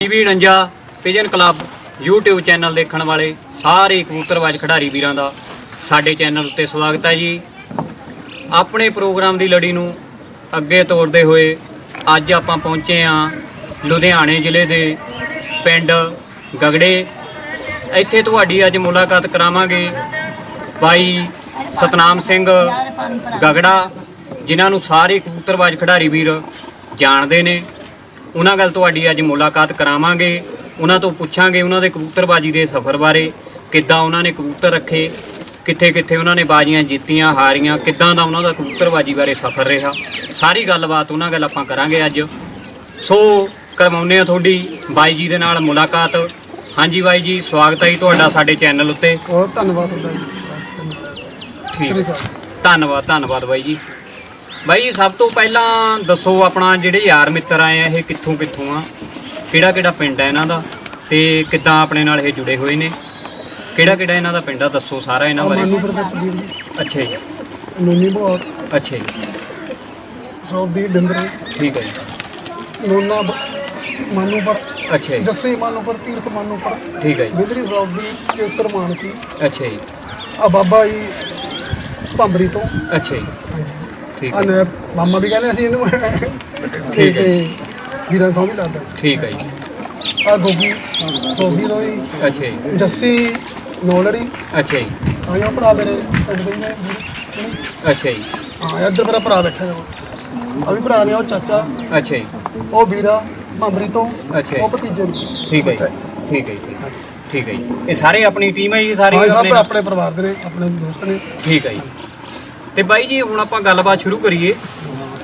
TV 49 pigeon club, YouTube channel ਦੇਖਣ ਵਾਲੇ ਸਾਰੇ ਕਬੂਤਰਵਾਜ਼ ਖਿਡਾਰੀ ਵੀਰਾਂ ਦਾ ਸਾਡੇ ਚੈਨਲ ਉੱਤੇ ਸਵਾਗਤ ਹੈ ਜੀ। ਆਪਣੇ ਪ੍ਰੋਗਰਾਮ ਦੀ ਲੜੀ ਨੂੰ ਅੱਗੇ ਤੋਰਦੇ ਹੋਏ ਅੱਜ ਆਪਾਂ ਪਹੁੰਚੇ ਹਾਂ ਲੁਧਿਆਣੇ ਜ਼ਿਲ੍ਹੇ ਦੇ ਪਿੰਡ ਗਗੜੇ। ਇੱਥੇ ਤੁਹਾਡੀ ਅੱਜ ਮੁਲਾਕਾਤ ਕਰਾਵਾਂਗੇ ਬਾਈ ਸਤਨਾਮ ਸਿੰਘ ਗਗੜਾ, ਜਿਨ੍ਹਾਂ ਨੂੰ ਸਾਰੇ ਕਬੂਤਰਬਾਜ਼ ਖਿਡਾਰੀ ਵੀਰ ਜਾਣਦੇ ਨੇ। ਉਹਨਾਂ ਗੱਲ ਤੁਹਾਡੀ ਅੱਜ ਮੁਲਾਕਾਤ ਕਰਾਵਾਂਗੇ ਉਹਨਾਂ ਤੋਂ ਪੁੱਛਾਂਗੇ ਉਹਨਾਂ ਦੇ ਕਬੂਤਰਬਾਜੀ ਦੇ ਸਫ਼ਰ ਬਾਰੇ ਕਿੱਦਾਂ ਉਹਨਾਂ ਨੇ ਕਬੂਤਰ ਰੱਖੇ ਕਿੱਥੇ ਕਿੱਥੇ ਉਹਨਾਂ ਨੇ ਬਾਜੀਆਂ ਜਿੱਤੀਆਂ ਹਾਰੀਆਂ ਕਿੱਦਾਂ ਦਾ ਉਹਨਾਂ ਦਾ ਕਬੂਤਰਬਾਜੀ ਬਾਰੇ ਸਫ਼ਰ ਰਿਹਾ। ਸਾਰੀ ਗੱਲਬਾਤ ਉਹਨਾਂ ਗੱਲ ਆਪਾਂ ਕਰਾਂਗੇ ਅੱਜ। ਸੋ ਕਰਵਾਉਂਦੇ ਆ ਤੁਹਾਡੀ ਬਾਈ ਜੀ ਦੇ ਨਾਲ ਮੁਲਾਕਾਤ। ਹਾਂਜੀ ਬਾਈ ਜੀ ਸਵਾਗਤ ਹੈ ਜੀ ਤੁਹਾਡਾ ਸਾਡੇ ਚੈਨਲ ਉੱਤੇ। ਬਹੁਤ ਧੰਨਵਾਦ ਤੁਹਾਡਾ ਜੀ। ਠੀਕ। ਹੈ। ਧੰਨਵਾਦ ਧੰਨਵਾਦ ਬਾਈ ਜੀ। ਬਾਈ ਸਭ ਤੋਂ ਪਹਿਲਾਂ ਦੱਸੋ ਆਪਣਾ ਜਿਹੜੇ ਯਾਰ ਮਿੱਤਰ ਆਏ ਆ ਇਹ ਕਿੱਥੋਂ ਕਿੱਥੋਂ ਆ? ਕਿਹੜਾ ਕਿਹੜਾ ਪਿੰਡ ਹੈ ਇਹਨਾਂ ਦਾ? ਤੇ ਕਿੱਦਾਂ ਆਪਣੇ ਨਾਲ ਇਹ ਜੁੜੇ ਹੋਏ ਨੇ? ਕਿਹੜਾ ਕਿਹੜਾ ਇਹਨਾਂ ਦਾ ਪਿੰਡ ਆ? ਦੱਸੋ ਸਾਰਾ ਇਹਨਾਂ ਬਾਰੇ। ਦਾ ਜੀ। ਅੱਛਾ ਜੀ। ਨੋਨੀ ਬਹੁਤ ਅੱਛਾ ਜੀ। ਸੌਦੀ ਬਿੰਦਰ ਠੀਕ ਹੈ ਜੀ। ਨੋਨਾ ਬ- ਮਾਨੂਪੁਰ। ਅੱਛਾ ਜੀ। ਜੱਸੀ ਮਾਨੂਪੁਰ ਤੀਰਥ ਮਾਨੂਪੁਰ। ਠੀਕ ਹੈ ਜੀ। ਬਿੰਦਰੀ ਸੌਦੀ ਕੇਸਰ ਮਾਨਕੀ। ਅੱਛਾ ਜੀ। ਆ ਬਾਬਾ ਜੀ ਭੰਬਰੀ ਤੋਂ। ਅੱਛਾ ਜੀ। ਠੀਕ ਹੈ ਨੇ ਮਾਮਾ ਵੀ ਕਹਿੰਦੇ ਅਸੀਂ ਇਹਨੂੰ। ਠੀਕ ਹੈ। ਵੀਰਾਂ ਤੋਂ ਵੀ ਲੱਗਦਾ ਠੀਕ ਹੈ ਜੀ। ਆ ਗੋਗੀ ਤੋਂ ਵੀ ਅੱਛਾ ਜੀ। ਜੱਸੀ ਨੋਲੜੀ। ਅੱਛਾ ਜੀ। ਆਇਆ ਭਰਾ ਮੇਰੇ ਪਿੰਡ ਦੇ ਹੀ ਨੇ। ਅੱਛਾ ਜੀ। ਹਾਂ ਇੱਧਰ ਮੇਰਾ ਭਰਾ ਬੈਠਾ ਹੈ ਆ ਵੀ ਭਰਾ ਨੇ ਉਹ ਚਾਚਾ। ਅੱਛਾ ਜੀ। ਉਹ ਵੀਰਾ ਭੰਬਰੀ ਤੋਂ। ਅੱਛਾ ਜੀ। ਉਹ ਭਤੀਜੇ ਨੇ। ਠੀਕ ਹੈ ਜੀ। ਠੀਕ ਹੈ ਜੀ। ਠੀਕ ਹੈ। ਜੀ। ਇਹ ਸਾਰੇ ਆਪਣੀ ਟੀਮ ਹੈ ਜੀ ਸਾਰੇ ਹਾਂ ਆਪਣੇ ਆਪਣੇ ਪਰਿਵਾਰ ਦੇ ਨੇ ਆਪਣੇ ਦੋਸਤ ਨੇ। ਠੀਕ ਹੈ ਜੀ। ਤੇ ਬਾਈ ਜੀ ਹੁਣ ਆਪਾਂ ਗੱਲਬਾਤ ਸ਼ੁਰੂ ਕਰੀਏ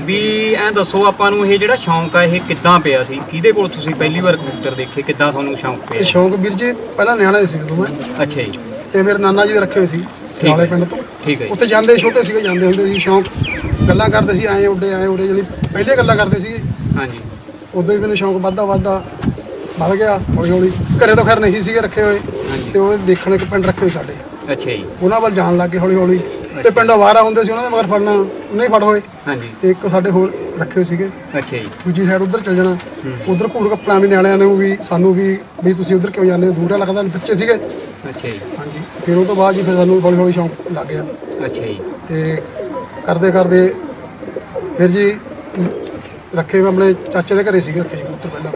ਵੀ ਐਂ ਦੱਸੋ ਆਪਾਂ ਨੂੰ ਇਹ ਜਿਹੜਾ ਸ਼ੌਂਕ ਆ ਇਹ ਕਿੱਦਾਂ ਪਿਆ ਸੀ? ਕਿਹਦੇ ਕੋਲ ਤੁਸੀਂ ਪਹਿਲੀ ਵਾਰ ਕਬੂਤਰ ਦੇਖੇ? ਕਿੱਦਾਂ ਤੁਹਾਨੂੰ ਸ਼ੌਂਕ ਇਹ ਪਿਆ ਸ਼ੌਂਕ ਵੀਰ ਜੀ ਪਹਿਲਾਂ ਨਿਆਣਾ ਸੀ ਉਦੋਂ ਮੈਂ। ਅੱਛਾ ਜੀ। ਤੇ ਮੇਰੇ ਨਾਨਾ ਜੀ ਦੇ ਰੱਖੇ ਹੋਏ ਸੀ ਸਿਆਲੇ ਪਿੰਡ ਤੋਂ। ਠੀਕ ਹੈ ਉੱਥੇ ਜਾਂਦੇ ਛੋਟੇ ਸੀਗੇ ਜਾਂਦੇ ਹੁੰਦੇ ਸੀ ਸ਼ੌਂਕ। ਗੱਲਾਂ ਕਰਦੇ ਸੀ ਐਂ ਉੱਡੇ ਐਂ ਉੱਡੇ ਜਿਹੜੀ ਪਹਿਲੇ ਗੱਲਾਂ ਕਰਦੇ ਸੀ ਹਾਂਜੀ। ਉਦੋਂ ਹੀ ਮੈਨੂੰ ਸ਼ੌਂਕ ਵੱਧਦਾ ਵੱਧਦਾ ਵੱਧ ਗਿਆ ਹੌਲੀ ਹੌਲੀ। ਘਰੇ ਤਾਂ ਖੈਰ ਨਹੀਂ ਸੀਗੇ ਰੱਖੇ ਹੋਏ। ਤੇ ਉਹ ਦੇਖਣ ਇੱਕ ਪਿੰਡ ਰੱਖੇ ਹੋਏ ਸਾਡੇ। ਅੱਛਾ ਜੀ। ਉਹਨਾਂ ਵੱਲ ਜਾਣ ਲੱਗੇ ਹੌਲੀ ਹੌਲੀ। ਤੇ ਪਿੰਡ ਆਵਾਰਾ ਹੁੰਦੇ ਸੀ ਉਹਨਾਂ ਦੇ ਮਗਰ ਫੜਨਾ ਨਹੀਂ ਫੜ ਹੋਏ। ਹਾਂਜੀ। ਤੇ ਇੱਕ ਸਾਡੇ ਹੋਰ ਰੱਖੇ ਹੋਏ ਸੀਗੇ। ਅੱਛਾ ਜੀ। ਦੂਜੀ ਸਾਈਡ ਉਧਰ ਚੱਲ ਜਾਣਾ। ਉਧਰ ਘੂਰ ਕੱਪੜਾ ਵੀ ਨਿਆਣਿਆਂ ਨੂੰ ਵੀ ਸਾਨੂੰ ਵੀ ਵੀ ਤੁਸੀਂ ਉਧਰ ਕਿਉਂ ਜਾਂਦੇ ਹੋ? ਦੂਰਾ ਲੱਗਦਾ ਬੱਚੇ ਸੀਗੇ। ਅੱਛਾ ਜੀ। ਹਾਂਜੀ। ਫਿਰ ਉਹ ਤੋਂ ਬਾਅਦ ਜੀ ਫਿਰ ਸਾਨੂੰ ਹੌਲੀ ਹੌਲੀ ਸ਼ੌਂਕ ਲੱਗ ਗਿਆ। ਅੱਛਾ ਜੀ। ਤੇ ਕਰਦੇ ਕਰਦੇ ਫਿਰ ਜੀ ਰੱਖੇ ਮੈਂ ਆਪਣੇ ਚਾਚੇ ਦੇ ਘਰੇ ਸੀਗੇ ਰੱਖੇ ਜੀ ਕਬੂਤਰ ਪਹਿਲਾਂ।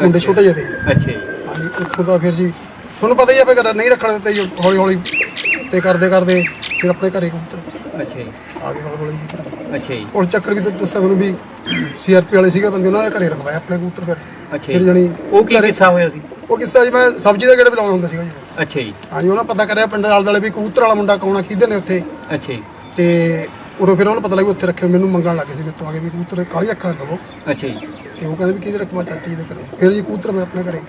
ਮੁੰਡੇ ਛੋਟੇ ਜਿਹੇ ਦੇ। ਅੱਛਾ ਜੀ। ਹਾਂਜੀ ਉੱਥੋਂ ਦਾ ਫਿਰ ਜੀ ਤੁਹਾਨੂੰ ਪਤਾ ਹੀ ਆ ਘਰ ਨਹੀਂ ਰੱਖਣ ਦਿੱਤੇ ਜੀ ਹੌਲੀ ਹੌਲੀ ਤੇ ਕਰਦੇ ਕਰਦੇ ਫਿਰ ਆਪਣੇ ਘਰੇ ਕਬੂਤਰ ਅੱਛਾ ਜੀ। ਆ ਗਏ ਜੀ ਅੱਛਾ ਜੀ। ਹੁਣ ਚੱਕਰ ਵੀ ਤਾਂ ਦੱਸਿਆ ਤੁਹਾਨੂੰ ਵੀ ਸੀਆਰਪੀ ਵਾਲੇ ਸੀਗੇ ਬੰਦੇ ਉਹਨਾਂ ਦੇ ਘਰੇ ਰਖਵਾਇਆ ਆਪਣੇ ਕਬੂਤਰ ਫਿਰ। ਅੱਛਾ ਫਿਰ ਜੀ। ਜਣੀ ਉਹ ਕੀ ਕਿੱਸਾ ਹੋਇਆ ਸੀ? ਉਹ ਕਿੱਸਾ ਜੀ ਮੈਂ ਸਬਜ਼ੀ ਦੇ ਗੇੜੇ ਵੀ ਲਾਉਂਦਾ ਹੁੰਦਾ ਸੀਗਾ ਜੀ। ਅੱਛਾ ਜੀ। ਹਾਂਜੀ ਉਹਨਾਂ ਪਤਾ ਕਰਿਆ ਪਿੰਡ ਨਾਲ ਵਾਲੇ ਵੀ ਕਬੂਤਰ ਵਾਲਾ ਮੁੰਡਾ ਕੌਣ ਆ ਕਿਹਦੇ ਨੇ ਉੱਥੇ। ਅੱਛਾ ਜੀ। ਤੇ ਉਦੋਂ ਫਿਰ ਉਹਨੂੰ ਪਤਾ ਲੱਗਿਆ ਉੱਥੇ ਰੱਖੇ ਮੈਨੂੰ ਮੰਗਣ ਲੱਗੇ ਸੀ ਮੇਰੇ ਤੋਂ ਆ ਕੇ ਵੀ ਕਬੂਤਰ ਕਾਲੀ ਅੱਖਾਂ ਦਵੋ ਅੱਛਾ ਜੀ। ਤੇ ਉਹ ਕਹਿੰਦੇ ਵੀ ਕਿਹਦੇ ਰੱਖਵਾ ਚਾਚੀ ਜੀ ਦੇ ਘਰੇ। ਫਿਰ ਜੀ ਕਬੂਤਰ ਮੈਂ ਆਪਣੇ ਘਰੇ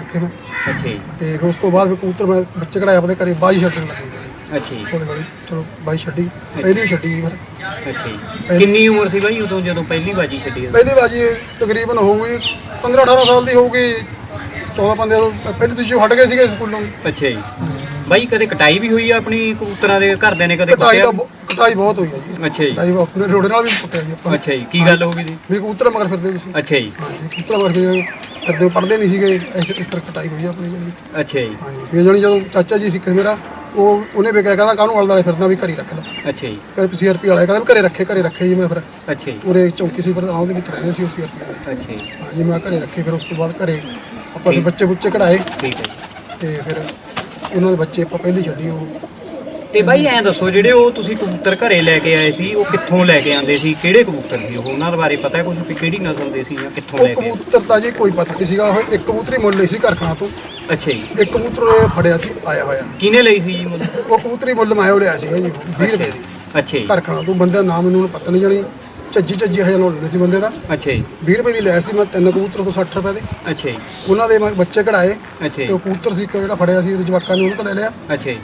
ਰੱਖੇ ਮੈਂ ਅੱਛਾ ਜੀ। ਤੇ ਫਿਰ ਉਸ ਤੋਂ ਬਾਅਦ ਫਿਰ ਕਬੂਤਰ ਮੈਂ ਬੱਚੇ ਕਢਾਏ ਆਪਣੇ ਘਰੇ ਬਾਈ ਛੱਡਣ ਲੱਗੇ। ਅੱਛਾ ਜੀ। ਹੌਲੀ ਹੌਲੀ ਚਲੋ ਬਾਈ ਛੱਡੀ ਪਹਿਲੀ ਛੱਡੀ ਜੀ ਫਿਰ। ਅੱਛਾ ਜੀ। ਕਿੰਨੀ ਉਮਰ ਸੀ ਬਾਈ ਉਦੋਂ ਜਦੋਂ ਪਹਿਲੀ ਬਾਜੀ ਛੱਡੀ ਆ? ਪਹਿਲੀ ਬਾਜੀ ਤਕਰੀਬਨ ਹੋਊਗੀ 15 18 ਸਾਲ ਦੀ ਹੋਊਗੀ 14 15 ਪਹਿਲੀ ਦੂਜੀ ਹਟ ਗਏ ਸੀਗੇ ਸਕੂਲੋਂ। ਅੱਛਾ ਜੀ। ਬਾਈ ਕਦੇ ਕਟਾਈ ਵੀ ਹੋਈ ਆ ਆਪਣੀ ਕਬੂਤਰਾਂ ਦੇ ਘਰਦਿਆਂ ਨੇ ਕਦੇ ਕਟਾਈ ਕੁੱਟਿਆ? ਦਾ ਬਹੁ- ਕਟਾਈ ਬਹੁਤ ਹੋਈ ਹੈ ਜੀ। ਅੱਛਾ ਜੀ। ਕਟਾਈ ਆਪਣੇ ਰੋੜੇ ਨਾਲ ਵੀ ਪੁੱਟਿਆ ਜੀ ਆਪਾਂ ਨੇ। ਅੱਛਾ ਜੀ ਕੀ ਗੱਲ ਹੋ ਗਈ ਸੀ ਵੀ ਕਬੂਤਰ ਮਗਰ ਫਿਰਦੇ ਤੁਸੀਂ ਅੱਛਾ ਜੀ। ਹਾਂਜੀ ਕਬੂਤਰ ਮਗਰ ਫਿਰਦੇ ਫਿਰਦੇ ਪੜਦੇ ਨਹੀਂ ਸੀਗੇ ਇਸ ਇਸ ਤਰ੍ਹਾਂ ਕਟਾਈ ਹੋਈ ਆ ਆਪਣੀ ਜਿਹੜੀ। ਅੱਛਾ ਜੀ। ਹਾਂਜੀ ਫਿਰ ਜਣੀ ਜਦੋਂ ਚਾਚਾ ਜੀ ਸਿੱਖੇ ਮੇਰਾ ਉਹ ਉਹਨੇ ਵੀ ਕਿਹਾ ਕਹਿੰਦਾ ਕਾਹਨੂੰ ਆਲੇ ਦੁਆਲੇ ਫਿਰਦਾ ਵੀ ਘਰੇ ਰੱਖ ਲੈ। ਅੱਛਾ ਜੀ। ਫਿਰ ਸੀਆਰਪੀ ਵਾਲਾ ਕਹਿੰਦਾ ਵੀ ਘਰੇ ਰੱਖੇ ਘਰੇ ਰੱਖੇ ਜੀ ਮੈਂ ਫਿਰ। ਅੱਛਾ ਜੀ। ਉਰੇ ਚੌਂਕੀ ਸੀ ਪਰ ਉਹਦੇ ਵਿੱਚ ਰਹਿੰਦੇ ਸੀ ਉਹ ਸੀਆਰਪੀ ਵਾਲੇ। ਅੱਛਾ ਜੀ। ਹਾਂਜੀ ਮੈਂ ਘਰੇ ਰੱਖੇ ਫਿਰ ਉਸ ਤੋਂ ਬਾਅਦ ਘਰੇ ਆਪਾਂ ਦੇ ਬੱਚੇ ਬੁੱਚੇ ਕਢਾਏ। ਠੀਕ ਹੈ ਜੀ। ਤੇ ਫਿਰ ਉਹਨਾਂ ਦੇ ਬੱਚੇ ਆਪਾਂ ਪਹਿਲੀ ਛੱਡੀ ਉਹ। ਤੇ ਬਾਈ ਐਂ ਦੱਸੋ ਜਿਹੜੇ ਉਹ ਤੁਸੀਂ ਕਬੂਤਰ ਘਰੇ ਲੈ ਕੇ ਆਏ ਸੀ ਉਹ ਕਿੱਥੋਂ ਲੈ ਕੇ ਆਂਦੇ ਸੀ? ਕਿਹੜੇ ਕਬੂਤਰ ਸੀ ਉਹ? ਉਹਨਾਂ ਦੇ ਬਾਰੇ ਪਤਾ ਹੈ ਕੁਝ ਵੀ ਕਿਹੜੀ ਨਸਲ ਦੇ ਸੀ ਜਾਂ ਕਿੱਥੋਂ ਉਹ ਲੈ ਕੇ ਆਏ? ਕਬੂਤਰ ਤਾਂ ਜੀ ਕੋਈ ਪਤਾ ਨਹੀਂ ਸੀਗਾ ਉਹ ਇੱਕ ਕਬੂਤਰੀ ਮੁੱਲ ਲਈ ਸੀ ਘਰਖਾਂ ਤੋਂ। ਅੱਛਾ ਜੀ। ਇੱਕ ਕਬੂਤਰ ਫੜਿਆ ਸੀ ਆਇਆ ਹੋਇਆ। ਕਿਹਨੇ ਲਈ ਸੀ ਜੀ ਮੁੱਲ? ਉਹ ਕਬੂਤਰੀ ਮੁੱਲ ਮੈਂ ਉਹ ਲਿਆ ਸੀਗਾ ਜੀ 20 ਰੁਪਏ। ਦੀ ਅੱਛਾ ਜੀ। ਘਰਖਾਂ ਤੋਂ ਬੰਦੇ ਦਾ ਨਾਮ ਮੈਨੂੰ ਹੁਣ ਪਤਾ ਨਹੀਂ ਜਾਣੀ। ਝੱਜੀ ਝੱਜੀ ਹਜ਼ਾਰ ਲੈਂਦੇ ਸੀ ਬੰਦੇ ਦਾ। ਅੱਛਾ ਜੀ। 20 ਰੁਪਏ ਦੀ ਲਿਆ ਸੀ ਮੈਂ ਤਿੰਨ ਕਬੂਤਰ ਤੋਂ 60 ਰੁਪਏ ਦੇ। ਅੱਛਾ ਜੀ। ਉਹਨਾਂ ਦੇ ਮੈਂ ਬੱਚੇ ਕਢਾਏ। ਅੱਛਾ ਤੇ ਜੀ ਉਹ ਕਬੂਤਰ ਸੀ ਇੱਕ ਜਿਹੜਾ ਫੜਿਆ ਸੀ ਉਹਦੇ ਜਵਾਕਾਂ ਨੇ ਉਹਨੂੰ ਤਾਂ ਲੈ ਲਿਆ। ਅੱਛਾ ਜੀ।